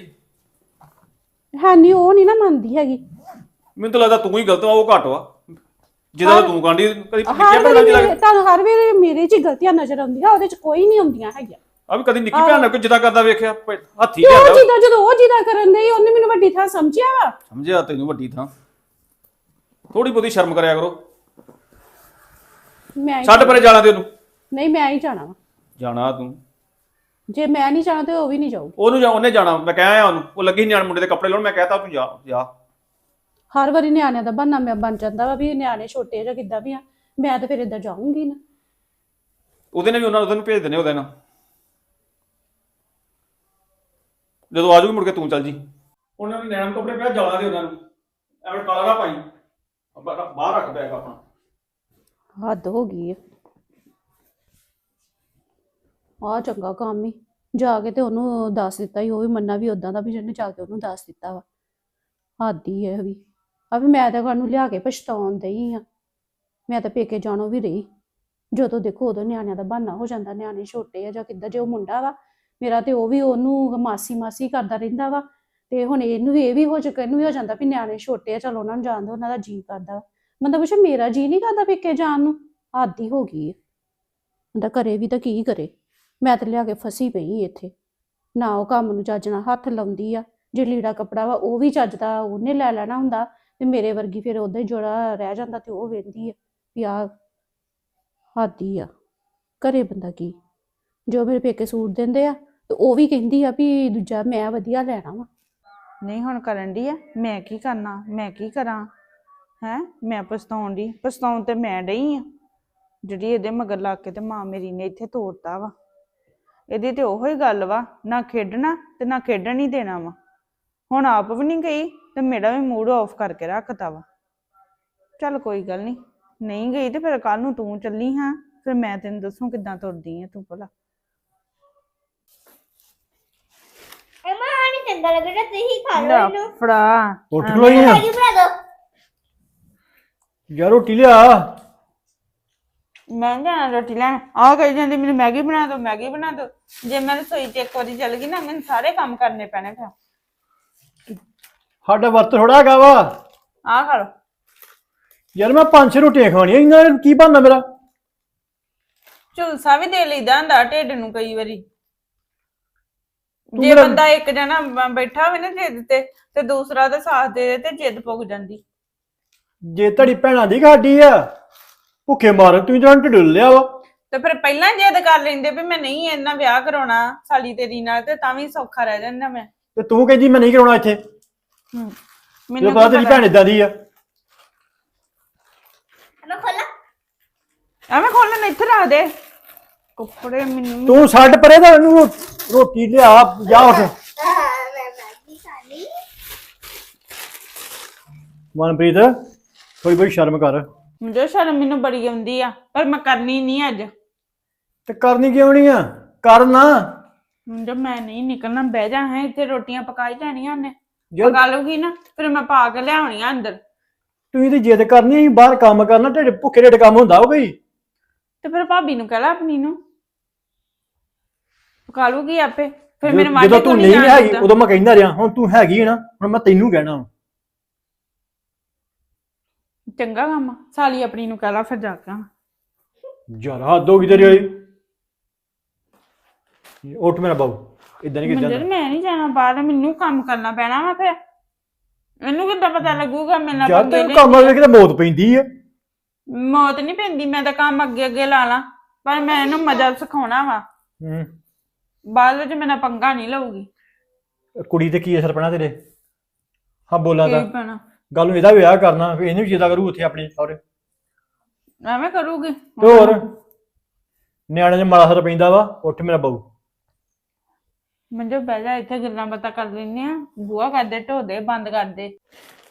ਹੈ ਨਹੀਂ ਉਹ ਨਹੀਂ ਨਾ ਮੰਨਦੀ ਹੈਗੀ। ਮੈਨੂੰ ਤਾਂ ਲੱਗਦਾ ਤੂੰ ਹੀ ਗਲਤ ਵਾ ਉਹ ਘੱਟ ਵਾ। ਜਿਹਦਾ ਹਰ- ਤੂੰ ਕਾਂਡੀ ਕਦੀ ਹਰ ਨਿੱਕੀਆਂ ਵਾਰੀ ਭੈਣਾਂ ਮੇਰੇ ਲੱਗ ਤੁਹਾਨੂੰ ਹਰ ਵਾਰੀ ਮੇਰੇ 'ਚ ਹੀ ਗਲਤੀਆਂ ਨਜ਼ਰ ਆਉਂਦੀਆਂ ਉਹਦੇ 'ਚ ਕੋਈ ਨਹੀਂ ਆਉਂਦੀਆਂ ਹੈਗੀਆਂ। ਆ ਵੀ ਕਦੀ ਨਿੱਕੀ ਭੈਣ ਨਾਲ ਕੋਈ ਜਿੱਦਾਂ ਕਰਦਾ ਵੇਖਿਆ ਪ- ਹੱਥੀ ਤੇ ਉਹ ਲਿਆਂਦਾ। ਜਿੱਦਾਂ ਜਦੋਂ ਉਹ ਜਿੱਦਾਂ ਕਰਨ ਦੇ ਉਹਨੇ ਮੈਨੂੰ ਵੱਡੀ ਥਾਂ ਸਮਝਿਆ ਵਾ। ਸਮਝਿਆ ਤੈਨੂੰ ਵੱਡੀ ਥਾਂ। ਥੋੜੀ ਬਹੁਤੀ ਸ਼ਰਮ ਕਰਿਆ ਕਰੋ। ਮੈਂ ਹੀ- ਛੱਡ ਪਰੇ ਜਾਣਾ ਤੇ ਉਹਨੂੰ। ਨਹੀਂ ਮੈਂ ਹੀ ਜਾਣਾ ਵਾ। ਜਾਣਾ ਤੂੰ। ਜੇ ਮੈਂ ਨਹੀਂ ਜਾਣਾ ਤੇ ਉਹ ਵੀ ਨਹੀਂ ਜਾਊ ਉਹਨੂੰ ਜਾ ਉਹਨੇ ਜਾਣਾ। ਮੈਂ ਕਹਿ ਆਇਆ ਉਹਨੂੰ। ਉਹ ਲੱਗੀ ਨਿਆਣ ਮੁੰਡੇ ਦੇ ਕੱਪੜੇ ਲਾਉਣ ਮੈਂ ਕਹਿਤਾ ਤੂੰ ਜਾ ਜਾ। ਹਰ ਵਾਰੀ ਨਿਆਣਿਆਂ ਦਾ ਬਹਾਨਾ ਮੈਂ ਬਣ ਜਾਂਦਾ ਵਾ ਵੀ ਨਿਆਣੇ ਛੋਟੇ ਜਾਂ ਕਿੱਦਾਂ ਵੀ ਆ। ਮੈਂ ਤਾਂ ਫਿਰ ਇੱਦਾਂ ਜਾਊਂਗੀ ਨਾ। ਉਹਦੇ ਨੇ ਵੀ ਉਹਨਾਂ ਉਹਦੇ ਨੂੰ ਭੇਜ ਦਿੰਦੇ ਉਹਦੇ ਨਾਲ। ਜਦੋਂ ਆ ਜਾਊਗੀ ਮੁੜ ਕੇ ਤੂੰ ਚੱਲ ਜੀ। ਉਹਨਾਂ ਨੇ ਨੈਣ ਕੱਪੜੇ ਪਿਆ ਜਾਣਾ ਦੇ ਉਹਨਾਂ ਨੂੰ। ਐਵੇਂ ਕਾਲਾ ਨਾ ਪਾਈ। ਬਾ- ਬਾਹਰ ਰੱਖ ਬੈਗ ਆਪਣਾ। ਹੱਦ ਹੋ ਗਈ ਆ ਆ ਚੰਗਾ ਕੰਮ ਹੀ ਜਾ ਕੇ ਤੇ ਉਹਨੂੰ ਦੱਸ ਦਿੱਤਾ ਹੀ ਉਹ ਵੀ ਮੰਨਾ ਵੀ ਉਦਾਂ ਦਾ ਵੀ ਜਿਹਨੇ ਜਾ ਕੇ ਉਹਨੂੰ ਦੱਸ ਦਿੱਤਾ ਵਾ। ਹੱਦ ਹੀ ਹੈ ਵੀ। ਆ ਵੀ ਮੈਂ ਤਾਂ ਨੂੰ ਲਿਆ ਕੇ ਪਛਤਾਉਣ ਦਈ ਆ। ਮੈਂ ਤਾਂ ਪੇਕੇ ਜਾਣੋ ਵੀ ਰਹੀ। ਜਦੋਂ ਦੇਖੋ ਉਦੋਂ ਨਿਆਣਿਆਂ ਦਾ ਬਹਾਨਾ ਹੋ ਜਾਂਦਾ, ਨਿਆਣੇ ਛੋਟੇ ਆ ਜਾਂ ਕਿੱਦਾਂ, ਜੇ ਉਹ ਮੁੰਡਾ ਵਾ, ਮੇਰਾ ਤੇ ਉਹ ਵੀ ਉਹਨੂੰ ਮਾਸੀ ਮਾਸੀ ਕਰਦਾ ਰਹਿੰਦਾ ਵਾ। ਤੇ ਹੁਣ ਇਹਨੂੰ ਇਹ ਵੀ ਹੋ ਚੁੱਕਾ, ਇਹਨੂੰ ਵੀ ਹੋ ਜਾਂਦਾ ਵੀ ਨਿਆਣੇ ਛੋਟੇ ਆ, ਚਲ ਉਹਨਾਂ ਨੂੰ ਜਾਣ ਦਿਓ ਉਹਨਾਂ ਦਾ ਜੀ ਕਰਦਾ। ਵਾ ਬੰਦਾ ਪੁੱਛੇ, ਮੇਰਾ ਜੀ ਨਹੀਂ ਕਰਦਾ ਪੇਕੇ ਜਾਣ ਨੂੰ? ਆਦੀ ਹੋ ਗਈ ਹੈ ਬੰਦਾ ਕਰੇ ਵੀ ਤਾਂ ਕੀ ਕਰੇ। ਮੈਂ ਤੇ ਲਿਆ ਕੇ ਫਸੀ ਪਈ ਇੱਥੇ। ਨਾ ਉਹ ਕੰਮ ਨੂੰ ਚੱਜ ਨਾਲ ਹੱਥ ਲਾਉਂਦੀ ਆ। ਜੇ ਲੀੜਾ ਕੱਪੜਾ ਵਾ, ਉਹ ਵੀ ਚੱਜ ਦਾ, ਉਹਨੇ ਲੈ ਲੈਣਾ ਹੁੰਦਾ। ਤੇ ਮੇਰੇ ਵਰਗੀ ਫਿਰ ਉਹਦਾ ਹੀ ਜੋੜਾ ਰਹਿ ਜਾਂਦਾ ਤੇ ਉਹ ਵੇਂਦੀ ਆ ਵੀ ਆ ਹਾਦੀ ਆ। ਕਰੇ ਬੰਦਾ ਕੀ? ਜੋ ਮੇਰੇ ਪੇਕੇ ਸੂਟ ਦਿੰਦੇ ਆ, ਤੇ ਉਹ ਵੀ ਕਹਿੰਦੀ ਆ ਵੀ ਦੂਜਾ ਮੈਂ ਵਧੀਆ ਲੈਣਾ ਵਾ। ਨਹੀਂ ਹੁਣ ਕਰਨ ਦੀ ਆ? ਮੈਂ ਕੀ ਕਰਨਾ? ਮੈਂ ਕੀ ਕਰਾਂ? ਹੈ? ਮੈਂ ਪਛਤਾਉਣ ਦੀ ਪਛਤਾਉਣ ਤੇ ਮੈਂ ਡਈ ਆ। ਜਿਹੜੀ ਇਹਦੇ ਮਗਰ ਲੱਗ ਕੇ ਤੇ ਮਾਂ ਮੇਰੀ ਨੇ ਇੱਥੇ ਤੋੜਤਾ ਵਾ। ਇਹਦੀ ਤੇ ਉਹੋ ਹੀ ਗੱਲ ਵਾ। ਨਾ ਖੇਡਣਾ ਤੇ ਨਾ ਖੇਡਣ ਹੀ ਦੇਣਾ ਵਾ। ਹੁਣ ਆਪ ਵੀ ਨਹੀਂ ਗਈ ਤੇ ਮੇਰਾ ਵੀ ਮੂਡ ਆਫ ਕਰਕੇ ਰੱਖਤਾ ਵਾ। ਚੱਲ ਕੋਈ ਗੱਲ ਨਹੀਂ। ਨਹੀਂ ਗਈ ਤੇ ਫਿਰ ਕੱਲ ਨੂੰ ਤੂੰ ਚੱਲੀ ਹਾਂ। ਫਿਰ ਮੈਂ ਤੈਨੂੰ ਦੱਸੂ ਕਿੱਦਾਂ ਤੁਰਦੀ ਆ ਤੂੰ ਭਲਾ ਅਮਾ ਨਹੀਂ ਚੰਗਾ ਲੱਗਦਾ ਤੁਸੀਂ ਖਾ ਲਓ ਲੈ ਇਹਨੂੰ। ਫੜਾ। ਉੱਠ ਹਾਂ, ਖਲੋਈ ਆ ਮੈਗੀ ਬਣਾ ਦਿਓ। ਯਾਰ ਰੋਟੀ ਲਿਆ। ਮੈਂ ਜਾਣਾ ਰੋਟੀ ਲੈਣ। ਆਹ ਕਹੀ ਜਾਂਦੀ ਮੈਨੂੰ ਮੈਗੀ ਬਣਾ ਦਿਓ ਮੈਗੀ ਬਣਾ ਦਿਓ। ਜੇ ਮੈਂ ਰਸੋਈ 'ਚ ਇੱਕ ਵਾਰੀ ਚੱਲ ਗਈ ਨਾ ਮੈਨੂੰ ਸਾਰੇ ਕੰਮ ਕਰਨੇ ਪੈਣੇ ਫਿਰ। ਸਾਡਾ ਵਰਤ ਥੋੜਾ ਹੈਗਾ ਵਾ। ਆਹ ਖਾ ਲਓ। ਯਾਰ ਮੈਂ ਪੰਜ ਛੇ ਰੋਟੀਆਂ ਖਾਣੀਆਂ ਇਹਨਾਂ ਕੀ ਬਣਨਾ ਮੇਰਾ? ਝੁਲਸਾ ਵੀ ਦੇ ਲਈਦਾ ਹੁੰਦਾ ਢਿੱਡ ਨੂੰ ਕਈ ਵਾਰੀ। ਤੂੰ ਜੇ ਮੇਰਾ- ਬੰਦਾ ਇੱਕ ਜਣਾ ਬ- ਬੈਠਾ ਹੋਵੇ ਨਾ ਜਿੱਦ ਤੇ ਤੇ ਦੂਸਰਾ ਦਾ ਸਾਥ ਦੇ ਦੇ ਤੇ ਜਿੱਦ ਪੁੱਗ ਜਾਂਦੀ। ਜੇ ਤੁਹਾਡੀ ਭੈਣਾਂ ਦੀ ਗਾਡੀ ਆ ਭੁੱਖੇ ਮਾਰ ਤੂੰ ਤਾਂ ਢਿੱਲ ਲਿਆ ਵਾ। ਤੇ ਫਿਰ ਪਹਿਲਾਂ ਜਿੱਦ ਕਰ ਲੈਂਦੇ ਵੀ ਮੈਂ ਨਹੀਂ ਇਹਨਾਂ ਵਿਆਹ ਕਰਾਉਣਾ ਸਾਲੀ ਤੇਰੀ ਨਾਲ ਤੇ ਤਾਂ ਵੀ ਸੌਖਾ ਰਹਿ ਜਾਂਦਾ ਮੈਂ। ਤੇ ਤੂੰ ਕਹਿੰਦੀ ਮੈਂ ਨਹੀਂ ਕਰਾਉਣਾ ਇੱਥੇ। ਹੂੰ। ਮੈਨੂੰ ਪਤਾ ਤੇਰੀ? ਭੈਣ ਇਦਾਂ ਦੀ ਆ। ਅਮਾ ਖੋਲਾ ਐਵੇਂ ਖੋਲਣ ਇੱਥੇ ਰੱਖ ਦੇ। ਕੱਪੜੇ ਮੈਨੂੰ ਤੂੰ ਛੱਡ ਪਰੇ ਤਾਂ ਇਹਨੂੰ ਰੋਟੀ ਲਿਆ ਜਾ ਉੱਠ। ਮਨਪ੍ਰੀਤ ਥੋੜੀ ਬੜੀ ਸ਼ਰਮ ਕਰ। ਮੁੰਡੇ ਸ਼ਰਮ ਮੈਨੂੰ ਬੜੀ ਆਉਂਦੀ ਆ ਪਰ ਮੈਂ ਕਰਨੀ ਨਹੀਂ ਅੱਜ। ਤੇ ਕਰਨੀ ਕਿਉਂ ਨਹੀਂ ਆ? ਕਰ ਨਾ। ਮੁੰਡੇ ਮੈਂ ਨਹੀਂ ਨਿਕਲਣਾ ਬਹਿ ਜਾ ਹੈ ਇੱਥੇ ਰੋਟੀਆਂ ਪਕਾਈ ਲੈਣੀਆਂ ਉਹਨੇ। ਯਾਰ ਪਕਾ ਲੂਗੀ ਨਾ ਫਿਰ ਮੈਂ ਪਾ ਕੇ ਲਿਆਉਣੀਆਂ ਅੰਦਰ। ਤੂੰ ਇਹਦੀ ਜਿੱਦ ਕਰਨੀ ਅਸੀਂ ਬਾਹਰ ਕੰਮ ਕਰਨਾ ਢਿੱਡ ਭੁੱਖੇ ਢਿੱਡ ਕੰਮ ਹੁੰਦਾ ਉਹ ਕੋਈ। ਤੇ ਫਿਰ ਭਾਬੀ ਨੂੰ ਕਹਿ ਲਾ ਆਪਣੀ ਨੂੰ। ਪਕਾ ਲੂਗੀ ਆਪੇ। ਫਿਰ ਮੇਰੇ ਮਾਝੇ ਜਦੋਂ ਤੋਂ ਨਹੀਂ ਹੈਗੀ। ਉਦੋਂ ਮੈਂ ਕਹਿੰਦਾ ਰਿਹਾ ਹੁਣ ਤੂੰ ਹੈਗੀ ਹੈ ਨਾ ਹੁਣ ਮੈਂ ਤੈਨੂੰ ਕਹਿਣਾ ਵਾ। ਚੰਗਾ ਕੰਮ ਆ। ਸਾਲੀ ਆਪਣੀ ਨੂੰ ਕਹਿ ਲਾ ਫਿਰ ਜਾ ਕੇ ਯਾਰ ਹੱਦ ਹੋ ਗਈ ਤੇਰੀ ਵਾਲੀ। ਉੱਠ ਮੇਰਾ ਬਾਬੂ ਇਦਾਂ ਨਹੀਂ ਮੰਦਰ ਕਿਦਾਂ ਮੈਂ ਨਹੀਂ ਜਾਣਾ ਬਾਹਰ ਮੈਨੂੰ ਕੰਮ ਕਰਨਾ ਪੈਣਾ ਵਾ ਫਿਰ। ਮੈਨੂੰ ਕਿੱਦਾਂ ਪਤਾ ਲੱਗੂਗਾ ਮੇਰੇ ਯਾਰ ਤੈਨੂੰ ਕੰਮ ਵਾਲੇ ਕਿਤੇ ਮੌਤ ਪੈਂਦੀ ਆ। ਮੌਤ ਨਹੀਂ ਪੈਂਦੀ ਮੈਂ ਤਾਂ ਕੰਮ ਅੱਗੇ ਅੱਗੇ ਲਾ ਲਾਂ ਪਰ ਮੈਂ ਇਹਨੂੰ ਮਜ਼ਾ ਸਿਖਾਉਣਾ ਵਾ। ਹੂੰ। ਬਾਅਦ ਵਿੱਚ ਮੇਰਾ ਪੰਗਾ ਨਹੀਂ ਲਊਗੀ। ਕੁੜੀ ਤੇ ਕੀ ਅਸਰ ਪੈਣਾ ਤੇਰੇ? ਹਾਂ ਬੋਲਾਂ ਕੀ ਦਾ ਪੈਣਾ? ਗੱਲ ਨੂੰ ਇਹਦਾ ਵਿਆਹ ਕਰਨਾ ਫਿਰ ਇਹਨੂੰ ਵੀ ਜਿੱਦਾਂ ਕਰੂ ਉੱਥੇ ਆਪਣੇ ਸਹੁਰੇ। ਐਵੇਂ ਕਰੂਗੀ। ਤੇ ਹੋਰ? ਨਿਆਣੇ ਦੇ ਮਾੜਾ ਅਸਰ ਪੈਂਦਾ ਵਾ ਉੱਠ ਮੇਰਾ ਬਾਬੂ ਮੰਜੋ ਬਹਿ ਜਾ ਇੱਥੇ ਗੱਲਾਂ ਬਾਤਾਂ ਕਰ ਲੈਨੇ ਆ। ਬੂਆ ਕਰਦੇ ਢੋਦੇ ਬੰਦ ਕਰਦੇ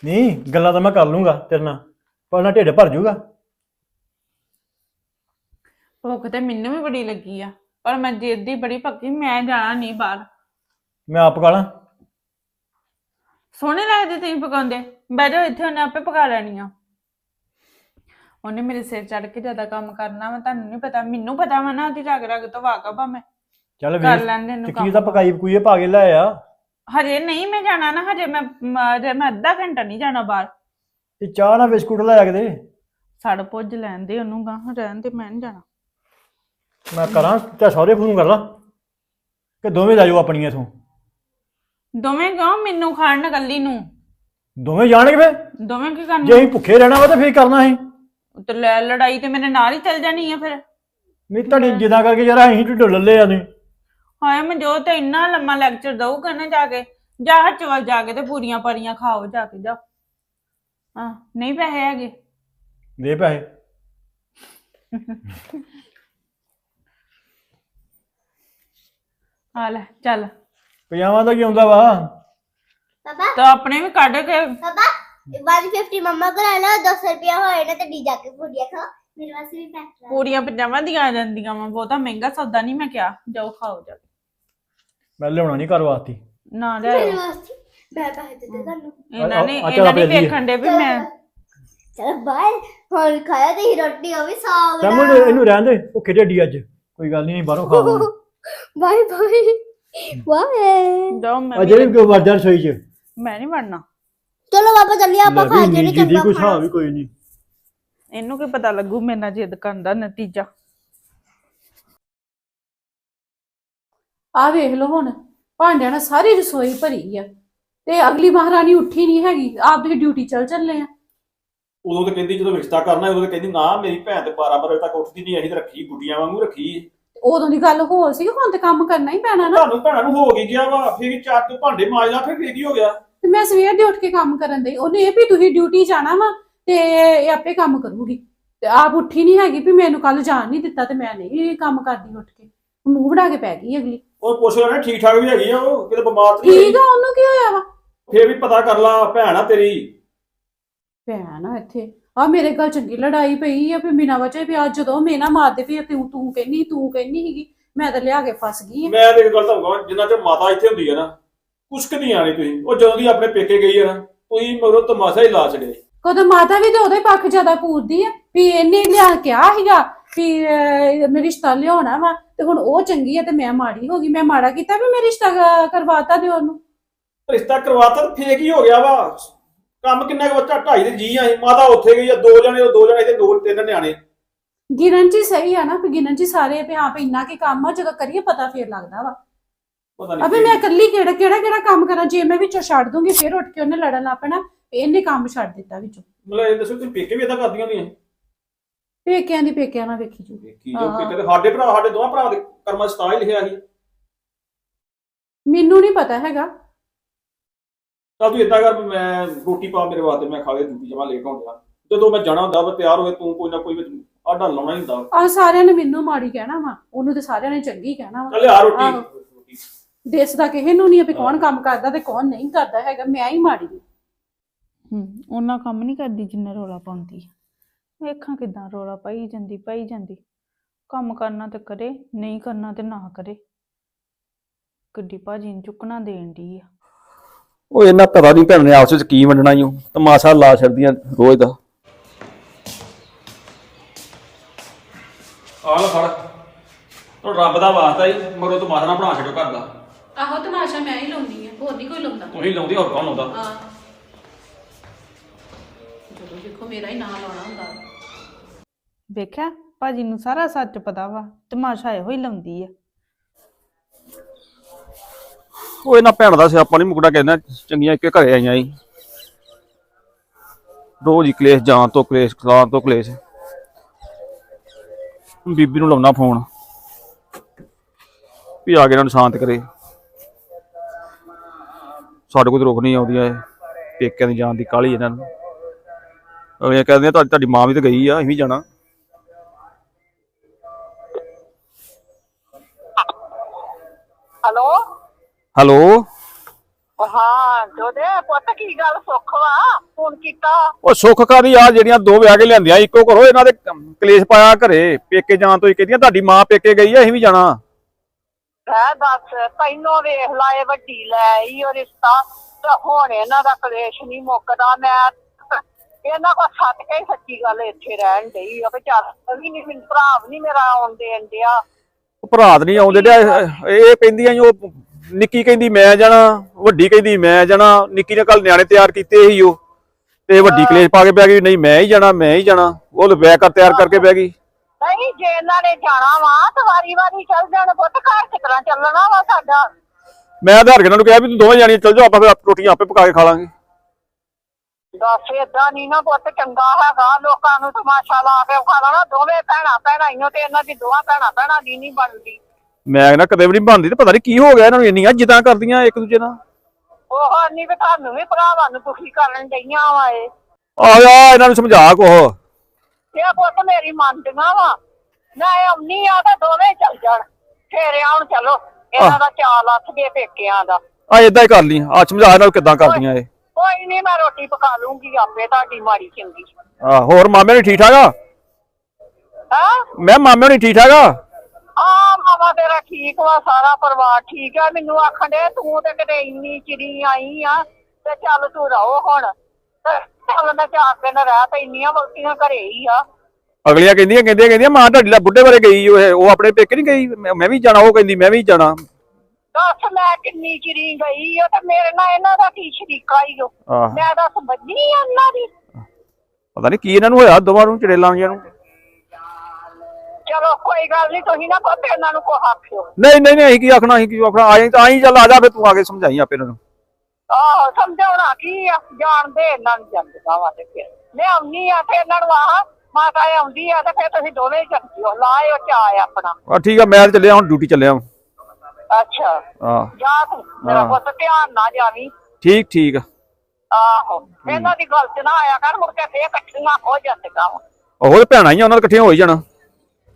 ਨਹੀਂ ਗੱਲਾਂ ਤਾਂ ਮੈਂ ਕਰ ਲੂੰਗਾ ਤੇਰੇ ਨਾਲ ਪਰ ਨਾ ਢਿੱਡ ਭਰ ਜਾਊਗਾ ਭੁੱਖ ਤੇ ਮੈਨੂੰ ਵੀ ਬੜੀ ਲੱਗੀ ਆ। ਪਰ ਮੈਂ ਜਿੱਦ ਦੀ ਬੜੀ ਪੱਕੀ ਮੈਂ ਜਾਣਾ ਨਹੀਂ ਬਾਹਰ। ਮੈਂ ਆਪ ਕਾਲਾਂ ਸੋਹਣੇ ਲੱਗਦੇ ਤੁਸੀਂ ਪਕਾਉਂਦੇ। ਬਹਿ ਜਾਓ ਇੱਥੇ ਉਹਨੇ ਆਪੇ ਪਕਾ ਲੈਣੀ ਆ। ਉਹਨੇ ਮੇਰੇ ਸਿਰ ਚੜ ਕੇ ਜ਼ਿਆਦਾ ਕੰਮ ਕਰਨਾ ਵਾ ਤੁਹਾਨੂੰ ਨਹੀਂ ਪਤਾ। ਮੈਨੂੰ ਪਤਾ ਵਾ ਨਾ ਉਹਦੀ ਰਗ ਰਗ ਤੋਂ ਵਾਕਫ ਆ ਮੈਂ। ਚੱਲ ਕਰ ਲੈਂਦੇ ਨੂੰ ਤੇ ਕੰਮ। ਕੀ ਤਾਂ ਪਕਾਈ ਪਕੂਈਏ ਪਾ ਕੇ ਲੈ ਆ। ਹਜੇ ਨਹੀਂ ਮੈਂ ਜਾਣਾ ਨਾ ਹਜੇ ਮੈਂ ਮ- ਹਜੇ ਮੈਂ ਅੱਧਾ ਘੰਟਾ ਨਹੀਂ ਜਾਣਾ ਬਾਹਰ। ਤੇ ਚਾਹ ਨਾਲ ਬਿਸਕੁਟ ਲੈ ਆ ਕੇ ਦੇ। ਸੜ ਪੁੱਜ ਲੈਣ ਦੇ ਉਹਨੂੰ ਗਾਂ ਰਹਿਣ ਤੇ ਮੈਂ ਨਹੀਂ ਜਾਣਾ। ਮੈਂ ਕਰਾਂ ਤੇ ਸਹੁਰੇ ਫੋਨ ਕਰ ਲਾਂ ਕਿ ਦੋਵੇਂ ਲੈ ਜਾਓ ਆਪਣੀਆਂ ਇਥੋਂ। ਦੋਵੇਂ ਗਾਂ ਮੈਨੂੰ ਖਾਣ ਗੱਲੀ ਨੂੰ। ਦੋਵੇਂ ਜਾਣਗੇ ਫੇ ਦੋਵੇਂ ਕੀ ਜੇ ਕਰਨਾ ਅਸੀਂ ਭੁੱਖੇ ਰਹਿਣਾ ਵਾ ਤਾਂ ਫੇਰ ਕਰਨਾ ਅਸੀਂ। ਤੇ ਲੈ ਲੜਾਈ ਤੇ ਮੇਰੇ ਨਾਲ ਹੀ ਚੱਲ ਜਾਣੀ ਆ ਫਿਰ। ਨਹੀਂ ਤੁਹਾਡੀ ਜਿੱਦਾਂ ਕਰਕੇ ਯਾਰ ਅਸੀਂ ਢਿੱਡੋਂ ਲੱਲੇ ਆ ਤੁਸੀਂ ਹਾਏ ਮਨਜੋਤ ਤੇ ਇੰਨਾ ਲੰਮਾ ਲੈਕਚਰ ਦਊਗਾ ਨਾ ਜਾ ਕੇ। ਜਾ ਹੱਚ ਵੱਲ ਜਾ ਕੇ ਤੇ ਪੂਰੀਆਂ ਪਰੀਆਂ ਖਾਓ ਜਾ ਕੇ ਜਾ ਹਾਂ ਨਹੀਂ ਪੈਸੇ ਹੈਗੇ। ਦੇ ਪੈਸੇ। ਆ ਲੈ ਚੱਲ। ਪਜਾਮਾ ਦਾ ਕੀ ਆਉਂਦਾ ਵਾ? ਪਾਪਾ? ਤਾਂ ਆਪਣੇ ਵੀ ਕੱਢ ਕੇ ਪਾਪਾ 150 ਮੰਮਾ ਕੋਲ ਲੈ ਲਓ 200 ਰੁਪਇਆ ਹੋਏ ਨਾ ਤੇ ਡੀ ਜਾ ਕੇ ਪੂੜੀਆਂ ਖਾਓ। ਮੇਰੇ ਵਾਸਤੇ ਵੀ ਪੈਕ ਕਰਾ ਪੂਰੀਆਂ ਪਜਾਮਾਂ ਦੀਆਂ ਆ ਜਾਂਦੀਆਂ ਵਾ ਬਹੁਤਾ ਮਹਿੰਗਾ ਸੌਦਾ ਨਹੀਂ ਮੈਂ ਕਿਹਾ। ਜਾਓ ਖਾਓ ਜਾ ਕੇ। ਮੈਂ ਲਿਆਉਣਾ ਨਹੀਂ ਘਰ ਵਾਸਤੇ। ਨਾ ਮੇਰੇ ਲਿਆਓ ਵਾਸਤੇ ਮੈਂ ਪੈਸੇ ਦੇ ਦੇ ਤੁਹਾਨੂੰ। ਇਹਨਾਂ ਨੇ ਆ- ਆ ਚੱਲ ਇਹਨਾਂ ਨੇ ਆਪਣੇ ਲਈ। ਵੇਖਣ ਦੇ ਵੀ ਮੈਂ ਚਲ ਬਾਏ। ਹੁਣ ਖਾਇਆ ਤੇ ਰੋਟੀ ਉਹ ਵੀ ਸਾਗ ਸ਼ਾਮੂ ਨੂੰ ਇਹਨੂੰ ਰਹਿਣ ਦੇ ਭੁੱਖੇ ਢੱਡੀ ਅੱਜ। ਕੋਈ ਗੱਲ ਨਹੀਂ ਬਾਹਰੋਂ ਖਾ ਲਾਂਗੇ ਬਾਏ ਬਾਏ। ਬਾਏ। ਜਾਓ ਮੈਂ ਅਜੇ ਵੀ- ਵੀ ਵਰਜਰ ਸੋਈ ਚ। ਮੈਂ ਨਹੀਂ ਵੜਨਾ। ਚਲੋ ਪਾਪਾ ਚੱਲੀਏ ਆਪਾਂ ਲੈ ਖਾ ਕੇ ਨਹੀਂ ਨੀਂਦ ਦੀ ਚੰਗਾ ਕੋਈ ਹਿਸਾਬ ਵੀ ਕੋਈ ਨਹੀਂ। ਇਹਨੂੰ ਕੀ ਪਤਾ ਲੱਗੂ ਮੇਰੇ ਨਾਲ ਜਿੱਦ ਕਰਨ ਦਾ ਨਤੀਜਾ। ਆ ਵੇਖ ਲਓ ਹੁਣ ਭਾਂਡਿਆਂ ਨਾਲ ਸਾਰੀ ਰਸੋਈ ਭਰੀ ਆ। ਤੇ ਅਗਲੀ ਮਹਾਰਾਣੀ ਉੱਠੀ ਨਹੀਂ ਹੈਗੀ ਆਪ ਦੀ ਡਿਊਟੀ ਚੱਲ ਚੱਲੇ ਆ। ਉਦੋਂ ਤੇ ਕਹਿੰਦੀ ਜਦੋਂ ਰਿਸ਼ਤਾ ਕਰਨਾ ਉਦੋਂ ਤੇ ਕਹਿੰਦੀ ਨਾ ਮੇਰੀ ਭੈਣ ਤੇ 12 ਵਜੇ ਤੱਕ ਉੱਠਦੀ ਨਹੀਂ ਅਸੀਂ ਤੇ ਰੱਖੀ ਗੁੱਡੀਆਂ ਵਾਂਗੂ ਰੱਖੀ ਉਦੋਂ ਦੀ ਗੱਲ ਹੋਰ ਸੀ ਹੁਣ ਤੇ ਕੰਮ ਕਰਨਾ ਹੀ ਪੈਣਾ ਨਾ। ਤੁਹਾਨੂੰ ਭੈਣਾਂ ਨੂੰ ਹੋ ਗਈ ਗਿਆ ਵਾ ਫਿਰ ਚਾਰ ਤੋਂ ਭਾਂਡੇ ਫਿਰ ਫੇਰ ਕੀ ਹੋ ਗਿਆ? ਤੇ ਮੈਂ ਸਵੇਰ ਦੇ ਉੱਠ ਕੇ ਕੰਮ ਕਰਨ ਦਈ ਉਹਨੇ ਇਹ ਵੀ ਤੁਸੀਂ ਡਿਊਟੀ ਜਾਣਾ ਵਾ ਤੇ ਇਹ ਆਪੇ ਕੰਮ ਕਰੂਗੀ। ਤੇ ਆਪ ਉੱਠੀ ਨਹੀਂ ਹੈਗੀ ਵੀ ਮੈਨੂੰ ਕੱਲ ਜਾਣ ਨਹੀਂ ਦਿੱਤਾ ਤੇ ਮੈਂ ਨਹੀਂ ਕੰਮ ਕਰਦੀ ਉੱਠ ਕੇ। ਮੂੰਹ ਬਣਾ ਕੇ ਪੈ ਗਈ ਅਗਲੀ। ਉਹ ਪੁੱਛ ਲੈਣਾ ਠੀਕ ਠਾਕ ਵੀ ਹੈਗੀ ਆ ਉਹ? ਕਿਤੇ ਬਿਮਾਰ ਤਾਂ ਨਹੀਂ? ਠੀਕ ਆ ਉਹਨੂੰ ਕੀ ਹੋਇਆ ਵਾ? ਫੇਰ ਵੀ ਪਤਾ ਕਰ ਲਾ ਭੈਣ ਆ ਤੇਰੀ। ਭੈਣ ਆ ਇੱਥੇ। ਆ ਮੇਰੇ ਘਰ ਚੰਗੀ ਲੜਾਈ ਪਈ ਆ ਵੀ ਬਿਨਾਂ ਵਜ੍ਹਾ ਵੀ ਅੱਜ ਜਦੋਂ ਮੇਨਾ ਮਾਰਦੇ ਆ, ਤੂੰ ਤੂੰ ਕਹਿੰਨੀ ਤੂੰ ਕਹਿੰਨੀ ਸੀਗੀ ਮੈਂ ਤਾਂ ਲਿਆ ਕੇ ਫਸ ਗਈ ਆ। ਮੈਂ ਤੇ ਇੱਕ ਗੱਲ ਤਾਂ ਕਹਾਂ ਜਿੰਨਾ ਚਿਰ ਮਾਤਾ ਇੱਥੇ ਹੁੰਦੀ ਹੈ ਨਾ ਕੁਛ ਕੁ ਨਹੀਂ ਆਣੀ ਤੁਸੀਂ। ਉਹ ਜਦੋਂ ਦੀ ਆਪਣੇ ਪੇਕੇ ਗਈ ਹੈ ਨਾ ਤੁਸੀਂ ਮਗਰੋਂ ਤਮਾਸ਼ਾ ਹੀ ਲਾ ਛੜੇ ਕਦੋਂ ਮਾਤਾ ਵੀ ਤਾਂ ਉਹਦੇ ਪੱਖ ਜ਼ਿਆਦਾ ਪੂਰਦੀ ਆ ਵੀ ਇਹਨੇ ਲਿਆ ਕਿਹਾ ਸੀਗਾ ਵੀ ਅਹ, ਮੈਂ ਰਿਸ਼ਤਾ ਲਿਆਉਣਾ ਵਾ ਤੇ ਹੁਣ ਉਹ ਚੰਗੀ ਆ ਤੇ ਮੈਂ ਮਾੜੀ ਹੋ ਗਈ। ਮੈਂ ਮਾੜਾ ਕੀਤਾ ਵੀ ਮੈਂ ਰਿਸ਼ਤਾ ਕ- ਕਰਵਾਤਾ ਦਿਓ ਉਹਨੂੰ? ਰਿਸ਼ਤਾ ਕਰਵਾਤਾ ਤਾਂ ਫੇਕ ਹੀ ਹੋ ਗਿਆ ਵਾ। ਕੰਮ ਕਿੰਨਾ ਕੁ ਬੱਚਾ? ਢਾਈ ਦੇ ਜੀ। ਆਏ ਮਾਤਾ ਉੱਥੇ ਗਈ ਆ ਦੋ ਜਣੇ ਉਹ ਦੋ ਜਣੇ ਤੇ ਦੋ ਤਿੰਨ ਨਿਆਣੇ। ਗਿਣਨ ਚ ਹੀ ਸਹੀ ਆ ਨਾ ਵੀ ਗਿਣਨ ਚ ਹੀ ਸਾਰੇ ਵੀ ਹਾਂ ਵੀ ਇੰਨਾ ਕੀ ਕੰਮ ਆ ਜਦੋਂ ਕਰੀਏ ਪਤਾ ਫੇਰ ਲੱਗਦਾ ਵਾ। ਪਤਾ ਅਬੇ ਮੈਂ ਇਕੱਲੀ ਕਿਹੜਾ ਕਿਹੜਾ ਕਿਹੜਾ ਕੰਮ ਕਰਾਂ? ਜੇ ਮੈਂ ਵਿੱਚੋਂ ਛੱਡ ਦੂੰਗੀ ਫੇਰ ਉੱਠ ਕੇ ਉਹਨੇ ਲੜਨ ਲੱਗ ਪੈਣਾ। ਇਹਨੇ ਕੰਮ ਛੱਡ ਦਿੱਤਾ ਵਿੱਚੋਂ। ਮਤਲਬ ਇਹ ਦੱਸੋ ਤੁਸੀਂ ਪੇਕੇ ਵੀ ਇਦਾਂ ਕਰਦੀਆਂ ਨਹੀਂ ਪੇਕਿਆਂ ਦੀ ਪੇਕਿਆਂ ਨਾਲ ਵੇਖੀ ਜੂ ਕੀ ਜੋ ਹਾਂ। ਪੇਕੇ ਤੇ ਸਾਡੇ ਭਰਾ ਸਾਡੇ ਦੋਵਾਂ ਭਰਾ ਦੇ ਕਰਮਾਂ 'ਚ ਤਾਂ ਹੀ ਲਿਖਿਆ ਸੀ। ਮੈਨੂੰ ਨਹੀਂ ਪਤਾ ਹੈਗਾ। ਤਾਂ ਤੂੰ ਇਦਾਂ ਕਰ ਵੀ ਮੈਂ ਰੋਟੀ ਪਾ ਮੇਰੇ ਵਾਸਤੇ ਮੈਂ ਖਾ ਕੇ ਦੂਜੀ ਜਮਾ ਲੇਟ ਹੋਣਾ ਜਦੋਂ ਮੈਂ ਜਾਣਾ ਹੁੰਦਾ ਵਾ ਤਿਆਰ ਹੋਏ ਤੂੰ ਕੋਈ ਨਾ ਕੋਈ ਵਿੱਚ ਆਡਾ ਲਾਉਣਾ ਹੀ ਹੁੰਦਾ ਆ ਸਾਰਿਆਂ ਨੇ ਮੈਨੂੰ ਮਾੜੀ ਕਹਿਣਾ ਵਾ ਉਹਨੂੰ ਤੇ ਸਾਰਿਆਂ ਨੇ ਚੰਗੀ ਕਹਿਣਾ ਵਾ ਚੱਲ ਆ ਰੋਟੀ ਆਹੋ। ਰੋਟੀ। ਦੇਸ ਦਾ ਕਿਸੇ ਨੂੰ ਨਹੀਂ ਵੀ ਕੌਣ ਕੰਮ ਕਰਦਾ ਤੇ ਕੌਣ ਨਹੀਂ ਕਰਦਾ ਹੈਗਾ ਮੈਂ ਹੀ ਮਾੜੀ ਹਾਂ। ਹੂੰ ਉਹਨਾਂ ਕੰਮ ਨਹੀਂ ਕਰਦੀ ਜਿੰਨਾ ਰੋਲਾ ਪਾਉਂਦੀ ਆ। ਵੇਖਾਂ ਕਿਦਾਂ ਰੋਲਾ ਪਾਈ ਜਾਂਦੀ ਪਾਈ ਜਾਂਦੀ ਕੰਮ ਕਰਨਾ ਤੇ ਕਰੇ ਨਹੀਂ ਕਰਨਾ ਤੇ ਨਾ ਕਰੇ ਗੱਡੀ ਭਾਜੀ ਨੂੰ ਚੁੱਕਣਾ ਦੇਣ ਦੀ ਆ ਉਹ ਇਹਨਾਂ ਪਤਾ ਨਹੀਂ ਭੈਣ ਨੇ ਆਪਸ ਵਿੱਚ ਕੀ ਵੰਡਣਾ ਈ ਓ ਤਮਾਸ਼ਾ ਲਾ ਛੱਡਦੀਆਂ ਰੋਜ਼ ਦਾ। ਆ ਲੈ ਫੜ। ਤੂੰ ਰੱਬ ਦਾ ਵਾਸਤਾ ਹੀ ਮਗਰੋਂ ਤੂੰ ਮਾਸਾ ਨਾ ਬਣਾ ਛੱਡੋ ਘਰ ਦਾ। ਆਹੋ ਤਮਾਸ਼ਾ ਮੈਂ ਹੀ ਲਾਉਣੀ ਆ ਹੋਰ ਨਹੀਂ ਕੋਈ ਲਾਉਂਦਾ। ਤੂੰ ਹੀ ਲਾਉਂਦੀ ਹੋਰ ਕੌਣ ਲਾਉਂਦਾ? ਹਾਂ। ਜਦੋਂ ਦੇਖੋ ਮੇਰਾ ਹੀ ਨਾਮ ਲਾਉਣਾ ਹੁੰਦਾ। ਵੇਖਿਆ? ਭਾਜੀ ਨੂੰ ਸਾਰਾ ਸੱਚ ਪਤਾ ਵਾ ਤਮਾਸ਼ਾ ਇਹੋ ਹੀ ਲਾਉਂਦੀ ਆ। ਉਹ ਇਹਨਾਂ ਭੈਣ ਦਾ ਸਿਆਪਾ ਨਹੀਂ ਮੁਕੜਾ ਕਹਿੰਦਾ ਚੰਗੀਆਂ ਇੱਕੇ ਘਰੇ ਆਈਆਂ ਈ। ਰੋਜ਼ ਹੀ ਕਲੇਸ਼ ਜਾਣ ਤੋਂ ਕਲੇਸ਼ ਖਾਣ ਤੋਂ ਕਲੇਸ਼। ਬੀਬੀ ਨੂੰ ਲਾਉਣਾ ਫੋਨ ਵੀ ਆ ਕੇ ਇਹਨਾਂ ਨੂੰ ਸ਼ਾਂਤ ਕਰੇ। ਸਾਡੇ ਕੋਲ ਤਾਂ ਨਹੀਂ ਆਉਂਦੀ ਐ ਪੇਕਿਆਂ ਦੀ ਜਾਣ ਦੀ ਕਾਹਲੀ ਇਹਨਾਂ ਨੂੰ। ਅਗਲੀਆਂ ਕਹਿੰਦੀਆਂ, ਤੁਹਾਡੀ ਤੁਹਾਡੀ ਮਾਂ ਵੀ ਤਾਂ ਗਈ ਆ, ਅਸੀਂ ਵੀ ਜਾਣਾ ਹੈਲੋ ਹੈਲੋ। ਹਾਂ ਜੋਦੇ ਪੁੱਤ ਕੀ ਗੱਲ ਸੁੱਖ ਵਾ? ਫੋਨ ਕੀਤਾ? ਉਹ ਸੁੱਖ ਕਾਦੀ ਆ? ਜਿਹੜੀਆਂ ਦੋ ਵਿਆਹ ਕੇ ਲਿਆਂਦੀਆਂ ਇੱਕੋ ਘਰੋਂ ਇਹਨਾਂ ਦੇ ਕਲੇਸ਼ ਪਾਇਆ ਘਰੇ। ਪੇਕੇ ਜਾਣ ਤੋਂ ਹੀ ਕਹਿੰਦੀਆਂ ਤੁਹਾਡੀ ਮਾਂ ਪੇਕੇ ਗਈ ਆ ਅਸੀਂ ਵੀ ਜਾਣਾ। ਹੈ ਦੱਸ ਤੈਨੂੰ ਵੇਖ ਲਾਏ ਵੱਡੀ ਲੈ ਆਈ ਉਹ ਰਿਸ਼ਤਾ। ਤੇ ਹੁਣ ਇਹਨਾਂ ਦਾ ਕਲੇਸ਼ ਨਹੀਂ ਮੁੱਕਦਾ ਮੈਂ <laughs> ਇਹਨਾਂ ਕੋ ਸੱਤ ਕੇ ਸੱਚੀ ਗੱਲ ਇੱਥੇ ਰਹਿਣ ਡਈ ਆ ਵੀ ਚੱਲ ਵੀ ਨਹੀਂ ਮੈਨੂੰ ਭਰਾ ਵੀ ਨਹੀਂ ਮੇਰਾ ਆਉਣ ਦੇਣ ਡਿਆ। ਉਹ ਭਰਾ ਨਹੀਂ ਆਉਂਦੇ ਡਿਆ ਇਹ- ਕਹਿੰਦੀਆਂ ਉਹ ਨਿੱਕੀ ਕਹਿੰਦੀ ਮੈਂ ਜਾਣਾ ਵੱਡੀ ਕਹਿੰਦੀ ਮੈਂ ਜਾਣਾ ਨਿੱਕੀ ਨੇ ਕੱਲ ਨਿਆਣੇ ਤਿਆਰ ਕੀਤੇ ਸੀ ਉਹ। ਤੇ ਵੱਡੀ ਕਲੇਸ਼ ਪਾ ਕੇ ਬਹਿ ਗਈ ਨਹੀਂ ਮੈਂ ਹੀ ਜਾਣਾ ਮੈਂ ਹੀ ਜਾਣਾ। ਉਹ ਕਰ ਤਿਆਰ ਕਰਕੇ ਬਹਿ ਗਈ। ਨਹੀਂ ਜੇ ਇਹਨਾਂ ਨੇ ਜਾਣਾ ਵਾ ਤਾਂ ਵਾਰੀ ਵਾਰੀ ਚੱਲ ਜਾਣ ਪੁੱਤ ਘਰ ਤਰ੍ਹਾਂ ਚੱਲਣਾ ਵਾ ਸਾਡਾ? ਮੈਂ ਆਧਾਰ ਕੇ ਨੂੰ ਕਿਹਾ ਵੀ ਤੂੰ ਦੋਵੇਂ ਜਾਣੀਆਂ ਚੱਲ ਜਾਓ ਆਪਾਂ ਫਿਰ ਰੋਟੀਆਂ ਆਪੇ ਪਕਾ ਕੇ ਖਾ ਲਾਂਗੇ। ਦੱਸ ਏਦਾਂ ਨਹੀਂ ਨਾ ਪੁੱਤ ਚੰਗਾ ਹੈਗਾ ਲੋਕਾਂ ਨੂੰ ਤਮਾਸ਼ਾ ਲਾ ਕੇ ਖਾ ਲੈਣਾ ਦੋਵੇਂ ਭੈਣਾਂ ਭੈਣਾਂ ਤੇ ਇਹਨਾਂ ਦੀ ਦੋਵਾਂ ਭੈਣਾਂ ਭੈਣਾਂ ਦੀ ਨਹੀਂ ਬਣਦੀ। ਮੈਂ ਨਾ ਕਦੇ ਵੀ ਨਹੀਂ ਬਣਦੀ ਤੇ ਪਤਾ ਨਹੀਂ ਕੀ ਹੋ ਗਿਆ ਇਹਨਾਂ ਨੂੰ ਇੰਨੀਆਂ ਜਿੱਦਾਂ ਕਰਦੀਆਂ ਇੱਕ ਦੂਜੇ ਨਾਲ। ਉਹ ਨਹੀਂ ਵੀ ਤੁਹਾਨੂੰ ਵੀ ਭਰਾਵਾਂ ਨੂੰ ਦੁਖੀ ਕਰਨ ਡਈਆਂ ਵਾ ਇਹ। ਆ ਜਾ ਇਹਨਾਂ ਨੂੰ ਸਮਝਾ ਕੋਹ ਇਹ ਪੁੱਤ ਮੇਰੀ ਮੰਨਦੀਆਂ ਵਾ। ਮੈਂ ਆਉਣੀ ਆ ਤਾਂ ਦੋਵੇਂ ਚੱਲ ਜਾਣ। ਫੇਰ ਆਉਣ ਚਲੋ ਇਹਨਾਂ ਦਾ ਚਾਲ ਲੱਥ ਗਏ ਪੇਕਿਆਂ ਦਾ। ਆ ਇਦਾਂ ਹੀ ਕਰ ਲਈ। ਆ ਸਮਝਾ ਇਹਨਾਂ ਨੂੰ ਕਿੱਦਾਂ ਕਰਦੀਆਂ ਇਹ। ਕੋਈ ਨਹੀਂ ਮੈਂ ਰੋਟੀ ਪਕਾ ਲੂੰਗੀ ਆਪੇ ਤੁਹਾਡੀ ਮਾੜੀ ਚੰਗੀ। ਆ ਹੋਰ ਮਾਮੇ ਨਹੀਂ ਠੀਕ ਠਾਕ ਆ? ਹਾਂ? ਮੈਂ ਮਾਮੇ ਨਹੀਂ ਠੀਕ ਠਾਕ ਆ? ਮਾਮਾ ਤੇਰਾ ਠੀਕ ਵਾ ਸਾਰਾ ਪਰਿਵਾਰ ਠੀਕ ਆ। ਮੈਨੂੰ ਆਖਣ ਦੇ ਤੂੰ ਤੇ ਕਿਤੇ ਇੰਨੀ ਚਿਰੀ ਆਈ ਆ ਤੇ ਚੱਲ ਤੂੰ ਰਹੋ ਹੁਣ। ਤੇ ਚੱਲ ਮੈਂ ਚਾਰ ਦਿਨ ਰਹਿ ਤੇ ਇੰਨੀਆਂ ਵਕਤੀਆਂ ਘਰੇ ਹੀ ਆ। ਅਗਲੀਆਂ ਕਹਿੰਦੀਆਂ ਕਹਿੰਦੀਆਂ ਕਹਿੰਦੀਆਂ ਮਾਂ ਤੁਹਾਡੀ ਲਾ ਬੁੱਢੇ ਬਾਰੇ ਗਈ ਉਹ ਉਹ ਆਪਣੇ ਪੇਕੇ ਨਹੀਂ ਗਈ? ਮੈਂ ਮੈਂ ਵੀ ਜਾਣਾ ਉਹ ਕਹਿੰਦੀ ਮੈਂ ਵੀ ਜਾਣਾ। ਦੱਸ ਮੈਂ ਕਿੰਨੀ ਚਿਰੀ ਗਈ ਆ ਤੇ ਮੇਰੇ ਨਾਲ ਇਹਨਾਂ ਦਾ ਕੀ ਸ਼ਰੀਕਾ ਹੀ ਹੋ ਆਹ। ਮੈਂ ਦੱਸ ਬੱਜੀ ਆ ਉਹਨਾਂ ਦੀ। ਪਤਾ ਨਹੀਂ ਕੀ ਇਹਨਾਂ ਨੂੰ ਹੋਇਆ ਦੋਵਾਂ ਨੂੰ ਚੜੇਲਾਂ ਜਿਹੀਆਂ ਨੂੰ। ਚਲੋ ਕੋਈ ਗੱਲ ਨਹੀਂ ਤੁਸੀਂ ਨਾ ਪੁੱਤ ਇਹਨਾਂ ਨੂੰ ਕੋ ਆਖਿਓ। ਨਹੀਂ ਨਹੀਂ ਨਹੀਂ ਅਸੀਂ ਕੀ ਆਖਣਾ ਅਸੀਂ ਕੀ ਆਖਣਾ? ਆਈ ਤਾਂ ਆਈ ਚੱਲ ਆ ਜਾ ਫੇ ਤੂੰ ਆ ਕੇ ਸਮਝਾਈ ਆਪੇ ਇਹਨਾਂ ਨੂੰ। ਆਹੋ ਸਮਝਾਉਣਾ ਕੀ ਆ? ਜਾਣਦੇ ਇਹਨਾਂ ਨੂੰ ਜਾਂਦੀਆਂ ਵਾ ਤੇ ਫਿਰ। ਮੈਂ ਆਉਣੀ ਆ ਤੇ ਇਹਨਾਂ ਨੂੰ ਆਹ ਮਾਤਾ ਆਉਂਦੀ ਆ ਤੇ ਫਿਰ ਤੁਸੀਂ ਦੋਵੇਂ ਚੱਲੋ ਲਾਇਓ ਚਾਹ ਆਪਣਾ। ਆ ਠੀਕ ਆ ਮੈਂ ਤਾਂ ਚੱਲਿਆ ਹੁਣ ਡਿਊਟੀ ਚੱਲਿਆ। ਵਾਂ। ਅੱਛਾ। ਆ ਜਾ ਤੂੰ ਮੇਰਾ ਹਾਂ। ਪੁੱਤ ਧਿਆਨ ਨਾ ਜਾਵੀਂ। ਠੀਕ ਠੀਕ ਆ। ਆਹੋ ਇਹਨਾਂ ਦੀ ਗੱਲ ਚ ਨਾ ਆਇਆ ਕਰ ਮੁੜ ਕੇ ਫੇਰ ਇਕੱਠੀਆਂ ਹੋ ਜਾਂਦੀਆਂ ਵਾਂ। ਉਹ ਤੇ ਭੈਣਾਂ ਹੀ ਆ, ਉਹਨਾਂ ਦਾ ਇਕੱਠੀਆਂ ਹੋ ਹੀ ਜਾਣਾ।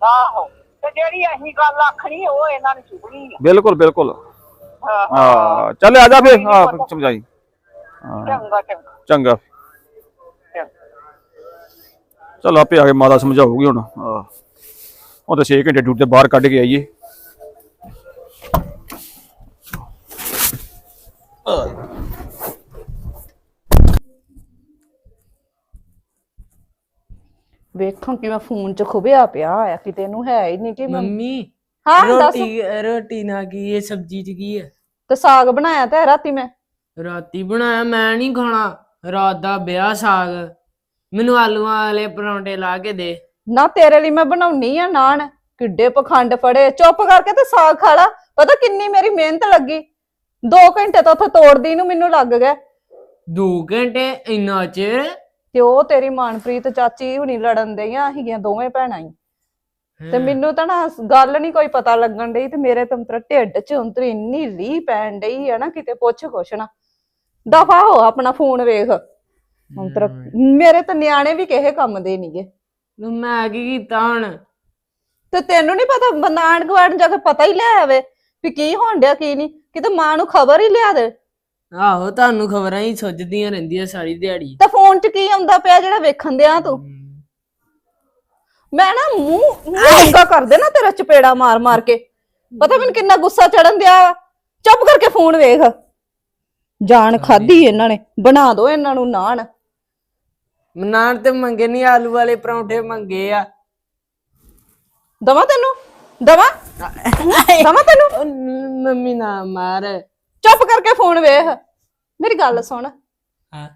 ਆਹੋ। ਤੇ ਜਿਹੜੀ ਅਸੀਂ ਗੱਲ ਆਖਣੀ ਉਹ ਇਹਨਾਂ ਨੂੰ ਚੁਗਣੀ ਆ। ਬਿਲਕੁਲ ਬਿਲਕੁਲ। ਆ ਚੱਲ ਆ ਜਾ ਫੇ ਆ ਸਮਝਾਈ। ਹਾਂ। ਚੰਗਾ ਚੰਗਾ। ਚੱਲ ਆਪੇ ਆ ਕੇ ਮਾਤਾ ਸਮਝਾਊਗੀ ਹੁਣ। ਆ ਉਹ ਤਾਂ 6 ਘੰਟੇ ਡਿਊਟੀ ਤੇ ਬਾਹਰ ਕੱਢ ਕੇ ਆਈਏ। ਵੇਖਾਂ ਕਿਵੇਂ ਫੋਨ 'ਚ ਖੁਬਿਆ ਪਿਆ ਆ ਕਿਤੇ ਨੂੰ ਹੈ ਹੀ ਨਹੀਂ ਕਿ ਮੰਮ- ਮੰਮੀ ਹਾਂ ਦੱਸ। ਰੋਟੀ ਰੋਟੀ ਨਾ ਕੀ ਹੈ ਸਬਜੀ ਚ ਕੀ ਹੈ ਤੇ ਸਾਗ ਬਣਾਇਆ ਤੇ ਰਾਤੀ ਮੈਂ। ਰਾਤੀ ਬਣਾਇਆ ਮੈਂ ਨਹੀਂ ਖਾਣਾ। ਰਾਤ ਦਾ ਵਿਆਹ ਸਾਗ। ਮੈਨੂੰ ਆਲੂਆਂ ਵਾਲੇ ਪਰੌਂਠੇ ਲਾ ਕੇ ਦੇ। ਨਾ ਤੇਰੇ ਲਈ ਮੈਂ ਬਣਾਉਣੀ ਆ ਨਾਨ। ਕਿੱਡੇ ਪਖੰਡ ਫੜੇ। ਚੁੱਪ ਕਰਕੇ ਤੇ ਸਾਗ ਖਾ ਲਾ। ਪਤਾ ਕਿੰਨੀ ਮੇਰੀ ਮਿਹਨਤ ਲੱਗੀ। 2 ਘੰਟੇ ਤਾਂ ਉੱਥੇ ਤੋੜਦੀ ਨੂੰ ਮੈਨੂੰ ਲੱਗ ਗਏ 2 ਘੰਟੇ ਇੰਨਾ ਚਿਰ ਤੇ ਉਹ ਤੇਰੀ ਮਾਨਪ੍ਰੀਤ ਚਾਚੀ ਹੁਣੀ ਲੜਨ ਦਈਆਂ ਸੀਗੀਆਂ ਦੋਵੇਂ ਭੈਣਾਂ ਹੀ ਤੇ ਮੈਨੂੰ ਤਾਂ ਨਾ ਗੱਲ ਨਹੀਂ ਕੋਈ ਪਤਾ ਲੱਗਣ ਡਈ ਤੇ ਮੇਰੇ ਤੰਤਰ ਢਿੱਡ 'ਚ ਉਂਤਰੀ ਇੰਨੀ ਲੀ ਪੈਣ ਡਈ ਆ ਨਾ ਕਿਤੇ ਪੁੱਛ ਕੁਛ ਨਾ। ਦਫਾ ਹੋ ਆਪਣਾ ਫੋਨ ਵੇਖ। ਉਂਤਰ ਮੇਰੇ ਤਾਂ ਨਿਆਣੇ ਵੀ ਕਿਸੇ ਕੰਮ ਦੇ ਨਹੀਂਗੇ ਨੂੰ ਮੈਂ ਕੀ ਕੀਤਾ ਹੁਣ? ਤੇ ਤੈਨੂੰ ਨਹੀਂ ਪਤਾ ਬੰਦਾਣ ਗਵਾਣ ਜਾ ਕੇ ਪਤਾ ਹੀ ਲੈ ਆਵੇ ਵੀ ਕੀ ਹੋਣ ਡਿਆ ਕੀ ਨਹੀਂ ਕਿਤੇ ਮਾਂ ਨੂੰ ਖਬਰ ਹੀ ਲਿਆ ਦੇ। ਆਹੋ ਤੁਹਾਨੂੰ ਖਬਰਾਂ ਹੀ ਸੁੱਜਦੀਆਂ ਰਹਿੰਦੀਆਂ ਸਾਰੀ ਦਿਹਾੜੀ। ਤਾਂ ਫੋਨ 'ਚ ਕੀ ਆਉਂਦਾ ਪਿਆ ਜਿਹੜਾ ਵੇਖਣ ਦਿਆ ਤੂੰ? ਮੈਂ ਨਾ ਮੂੰਹ ਮੂੰਹ ਅੰਗਾ ਕਰ ਦੇ ਨਾ ਤੇਰਾ ਚਪੇੜਾ ਮਾਰ ਮਾਰ ਕੇ। ਪਤਾ ਮੈਨੂੰ ਕਿੰਨਾ ਗੁੱਸਾ ਚੜਨ ਦਿਆ। ਚੁੱਪ ਕਰਕੇ ਫੋਨ ਵੇਖ। ਜਾਨ ਖਾਦੀ ਇਹਨਾਂ ਨੇ। ਬਣਾ ਦੋ ਇਹਨਾਂ ਨੂੰ ਨਾਨ। ਮਨਾਣ ਤੇ ਮੰਗੇ ਨਹੀਂ ਆਲੂ ਵਾਲੇ ਪਰੌਂਠੇ ਮੰਗੇ ਆ। ਦਵਾ ਤੈਨੂੰ? ਦਵਾ? ਦਵਾ ਤੈਨੂੰ? ਮੰਮੀ ਨਾ ਮਾਰ। ਚੁੱਪ ਕਰਕੇ ਫੋਨ ਵੇਖ। ਮੇਰੀ ਗੱਲ ਸੁਣ। ਹਾਂ।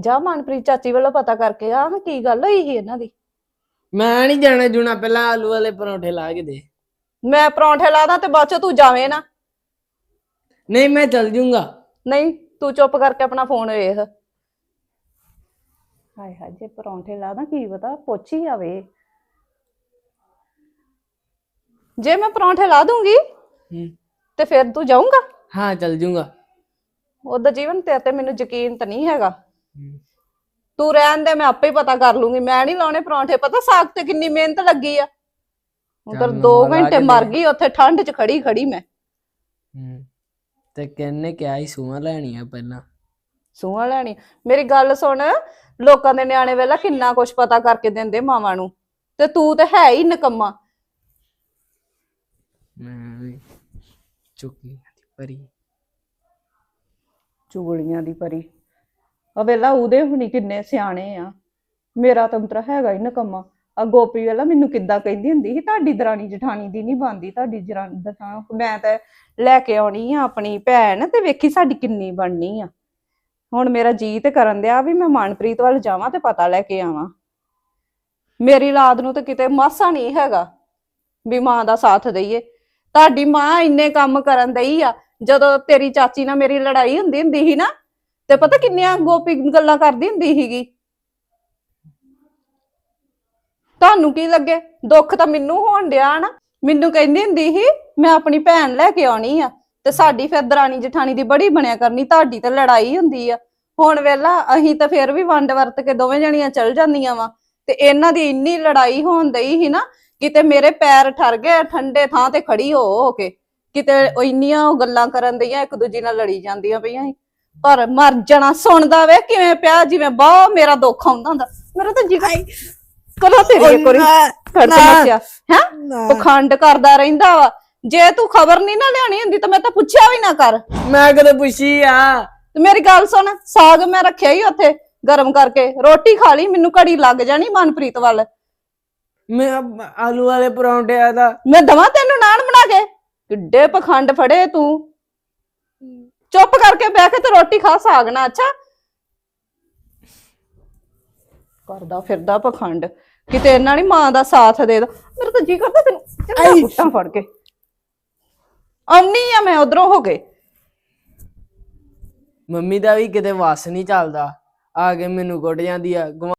ਜਾ ਮਨਪ੍ਰੀਤ ਚਾਚੀ ਵੱਲੋਂ ਪਤਾ ਕਰਕੇ ਆ ਕੀ ਗੱਲ ਹੋਈ ਸੀ ਇਹਨਾਂ ਦੀ। ਮੈਂ ਨਹੀਂ ਜਾਣਾ ਜੁਣਾ ਪਹਿਲਾਂ ਆਲੂ ਵਾਲੇ ਪਰੌਂਠੇ ਲਾ ਕੇ ਦੇ। ਮੈਂ ਪਰੌਂਠੇ ਲਾਦਾ ਤੇ ਬਾਅਦ ਚ ਤੂੰ ਜਾਵੇਂ ਨਾ। ਨਹੀਂ ਮੈਂ ਚੱਲ ਜੂੰਗਾ। ਨਹੀਂ ਤੂੰ ਚੁੱਪ ਕਰਕੇ ਆਪਣਾ ਫੋਨ ਵੇਖ। ਹਾਏ ਹਾਏ ਜੇ ਪਰੌਂਠੇ ਲਾਦਾ ਕੀ ਪਤਾ ਪੁੱਛ ਹੀ ਆਵੇ। ਜੇ ਮੈਂ ਪਰੌਂਠੇ ਲਾ ਦੂੰਗੀ ਹੂੰ। ਤੇ ਫਿਰ ਤੂੰ ਜਾਊਂਗਾ? ਹਾਂ ਚੱਲ ਜੂੰਗਾ। ਉਹਦਾ ਜੀਵਨ ਤੇਰੇ ਤੇ ਮੈਨੂੰ ਯਕੀਨ ਤਾਂ ਨਹੀਂ ਹੈਗਾ। ਤੂੰ ਰਹਿਣ ਦੇ ਮੈਂ ਆਪੇ ਹੀ ਪਤਾ ਕਰ ਲੂੰਗੀ। ਮੈਂ ਨਹੀਂ ਲਾਉਣੇ ਪਰੌਂਠੇ। ਪਤਾ ਸਾਗ ਤੇ ਕਿੰਨੀ ਮਿਹਨਤ ਲੱਗੀ ਆ। ਉਧਰ ਚੱਲ 2 ਲਾ ਘੰਟੇ ਮਰ। ਗਈ ਉੱਥੇ ਠੰਡ 'ਚ ਖੜੀ ਖੜੀ ਮੈਂ। ਤੇ ਕਿੰਨੇ ਕਿਹਾ ਹੀ ਸੂਆਂ ਲੈਣੀਆਂ ਪਹਿਲਾਂ? ਸੂਹਾਂ ਲੈਣੀ ਮੇਰੀ ਗੱਲ ਸੁਣ। ਲੋਕਾਂ ਦੇ ਨਿਆਣੇ ਵੇਲਾ ਕਿੰਨਾ ਕੁਛ ਪਤਾ ਕਰਕੇ ਦਿੰਦੇ ਮਾਵਾਂ ਨੂੰ। ਤੇ ਤੂੰ ਤੇ ਹੈ ਹੀ ਨਕਮਾ। ਮੈਂ ਵੀ ਚੁੱਕੀ। ਪਰੀ। ਚੁਗਲੀਆਂ ਦੀ ਪਰੀ। ਆ ਵੇਲਾ ਉਹਦੇ ਹੁਣੀ ਕਿੰਨੇ ਸਿਆਣੇ ਆ। ਮੇਰਾ ਤੰਤਰ ਹੈਗਾ ਹੀ ਨਕਮਾ। ਆ ਗੋਪੀ ਵੇਲਾ ਮੈਨੂੰ ਕਿੱਦਾਂ ਕਹਿੰਦੀ ਹੁੰਦੀ ਸੀ, ਤੁਹਾਡੀ ਦਰਾਣੀ ਜਠਾਣੀ ਦੀ ਨਹੀਂ ਬਣਦੀ, ਤੁਹਾਡੀ ਜਰਾਨੀ ਦਠਾਣ ਮੈਂ ਤਾਂ ਲੈ ਕੇ ਆਉਣੀ ਆ ਆਪਣੀ ਭੈਣ ਤੇ ਵੇਖੀ ਸਾਡੀ ਕਿੰਨੀ ਬਣਨੀ ਆ। ਹੁਣ ਮੇਰਾ ਜੀ ਤੇ ਕਰਨ ਦਿਆ ਵੀ ਮੈਂ ਮਨਪ੍ਰੀਤ ਵੱਲ ਜਾਵਾਂ ਤੇ ਪਤਾ ਲੈ ਕੇ ਆਵਾਂ। ਮੇਰੀ ਲਾਦ ਨੂੰ ਤੇ ਕਿਤੇ ਮਾਸਾ ਨਹੀਂ ਹੈਗਾ ਵੀ ਮਾਂ ਦਾ ਸਾਥ ਦਈਏ। ਤੁਹਾਡੀ ਮਾਂ ਇੰਨੇ ਕੰਮ ਕਰਨ ਦਈ ਆ ਜਦੋਂ ਤੇਰੀ ਚਾਚੀ ਨਾਲ ਮੇਰੀ ਲੜਾਈ ਹੁੰਦੀ ਹੁੰਦੀ ਸੀ ਨਾ, ਤੇ ਪਤਾ ਕਿੰਨੀਆਂ ਗੋਪੀ ਗੱਲਾਂ ਕਰਦੀ ਹੁੰਦੀ ਸੀਗੀ? ਤੁਹਾਨੂੰ ਕੀ ਲੱਗੇ? ਦੁੱਖ ਤਾਂ ਮੈਨੂੰ ਹੋਣ ਡਿਆ ਨਾ। ਮੈਨੂੰ ਕਹਿੰਦੀ ਹੁੰਦੀ ਸੀ, ਮੈਂ ਆਪਣੀ ਭੈਣ ਲੈ ਕੇ ਆਉਣੀ ਆ, ਤੇ ਸਾਡੀ ਫਿਰ ਦਰਾਣੀ ਜਠਾਣੀ ਦੀ ਬੜੀ ਬਣਿਆ ਕਰਨੀ, ਤੁਹਾਡੀ ਤਾਂ ਲੜਾਈ ਹੁੰਦੀ ਆ। ਹੁਣ ਵੇਲਾ ਅਸੀਂ ਤਾਂ ਫਿਰ ਵੀ ਵੰਡ ਵਰਤ ਕੇ ਦੋਵੇਂ ਜਣੀਆਂ ਚੱਲ ਜਾਂਦੀਆਂ ਵਾ, ਤੇ ਇਹਨਾਂ ਦੀ ਇੰਨੀ ਲੜਾਈ ਹੋਣ ਦਈ ਸੀ ਨਾ, ਕਿਤੇ ਮੇਰੇ ਪੈਰ ਠਰ ਗਏ, ਠੰਡੇ ਥਾਂ ਤੇ ਖੜੀ ਹੋ ਹੋ ਕੇ। ਕਿਤੇ ਉਹ ਇੰਨੀਆਂ ਉਹ ਗੱਲਾਂ ਕਰਨ ਦਈਆਂ ਇੱਕ ਦੂਜੀ ਨਾਲ ਲੜੀ ਜਾਂਦੀਆਂ ਪਈਆਂ ਸੀ। ਪਰ ਮਰ ਜਾਣਾ ਸੁਣਦਾ ਵੇ ਕਿਵੇਂ ਪਿਆ ਜਿਵੇਂ ਬਹੁਤ ਮੇਰਾ ਦੁੱਖ ਆਉਂਦਾ ਹੁੰਦਾ। ਮੇਰਾ ਤਾਂ ਜੀ ਕਰੋ ਤੇਰੀ ਇੱਕ ਵਾਰੀ ਫੜ ਸਮੱਸਿਆ ਹੈ? ਪਖੰਡ ਕਰਦਾ ਰਹਿੰਦਾ ਵਾ। ਜੇ ਤੂੰ ਖਬਰ ਨਹੀਂ ਨਾ ਲਿਆਣੀ ਹੁੰਦੀ ਤਾਂ ਮੈਂ ਤਾਂ ਪੁੱਛਿਆ ਵੀ ਨਾ ਕਰ। ਮੈਂ ਕਦੇ ਪੁੱਛੀ ਆ? ਤੇ ਮੇਰੀ ਗੱਲ ਸੁਣ ਸਾਗ ਮੈਂ ਰੱਖਿਆ ਹੀ ਉੱਥੇ ਗਰਮ ਕਰਕੇ। ਰੋਟੀ ਖਾ ਲਈ ਮੈਨੂੰ ਘੜੀ ਲੱਗ ਜਾਣੀ ਮਨਪ੍ਰੀਤ ਵੱਲ। ਮੈਂ ਆਲੂ ਵਾਲੇ ਪਰੌਂਠੇ ਆ ਦਾ ਮੈਂ ਦਵਾਂ ਤੈਨੂੰ ਨਾਨ ਬਣਾ ਕੇ? ਕਿੱਡੇ ਪਖੰਡ ਫੜੇ ਤੂੰ। ਚੁੱਪ ਕਰਕੇ ਬਹਿ ਕੇ ਤੇ ਰੋਟੀ ਖਾ ਸਾਗ ਨਾ ਅੱਛਾ? ਕਰਦਾ ਫਿਰਦਾ ਪਖੰਡ। ਕਿਤੇ ਇਹਨਾਂ ਨਹੀਂ ਮਾਂ ਦਾ ਸਾਥ ਦੇ ਦੋ ਮੇਰਾ ਤਾਂ ਜੀ ਕਰਦਾ ਤੈਨੂੰ। ਕੁੱਟਾਂ ਫੜ ਕੇ। ਆਉਣੀ ਆ ਮੈਂ ਉਧਰੋਂ ਹੋ ਗਏ ਮੰਮੀ ਦਾ ਵੀ ਕਿਤੇ ਵਸ ਨਹੀਂ ਚੱਲਦਾ। ਆ ਕੇ ਮੈਨੂੰ ਕੁੱਟ ਜਾਂਦੀ ਆ।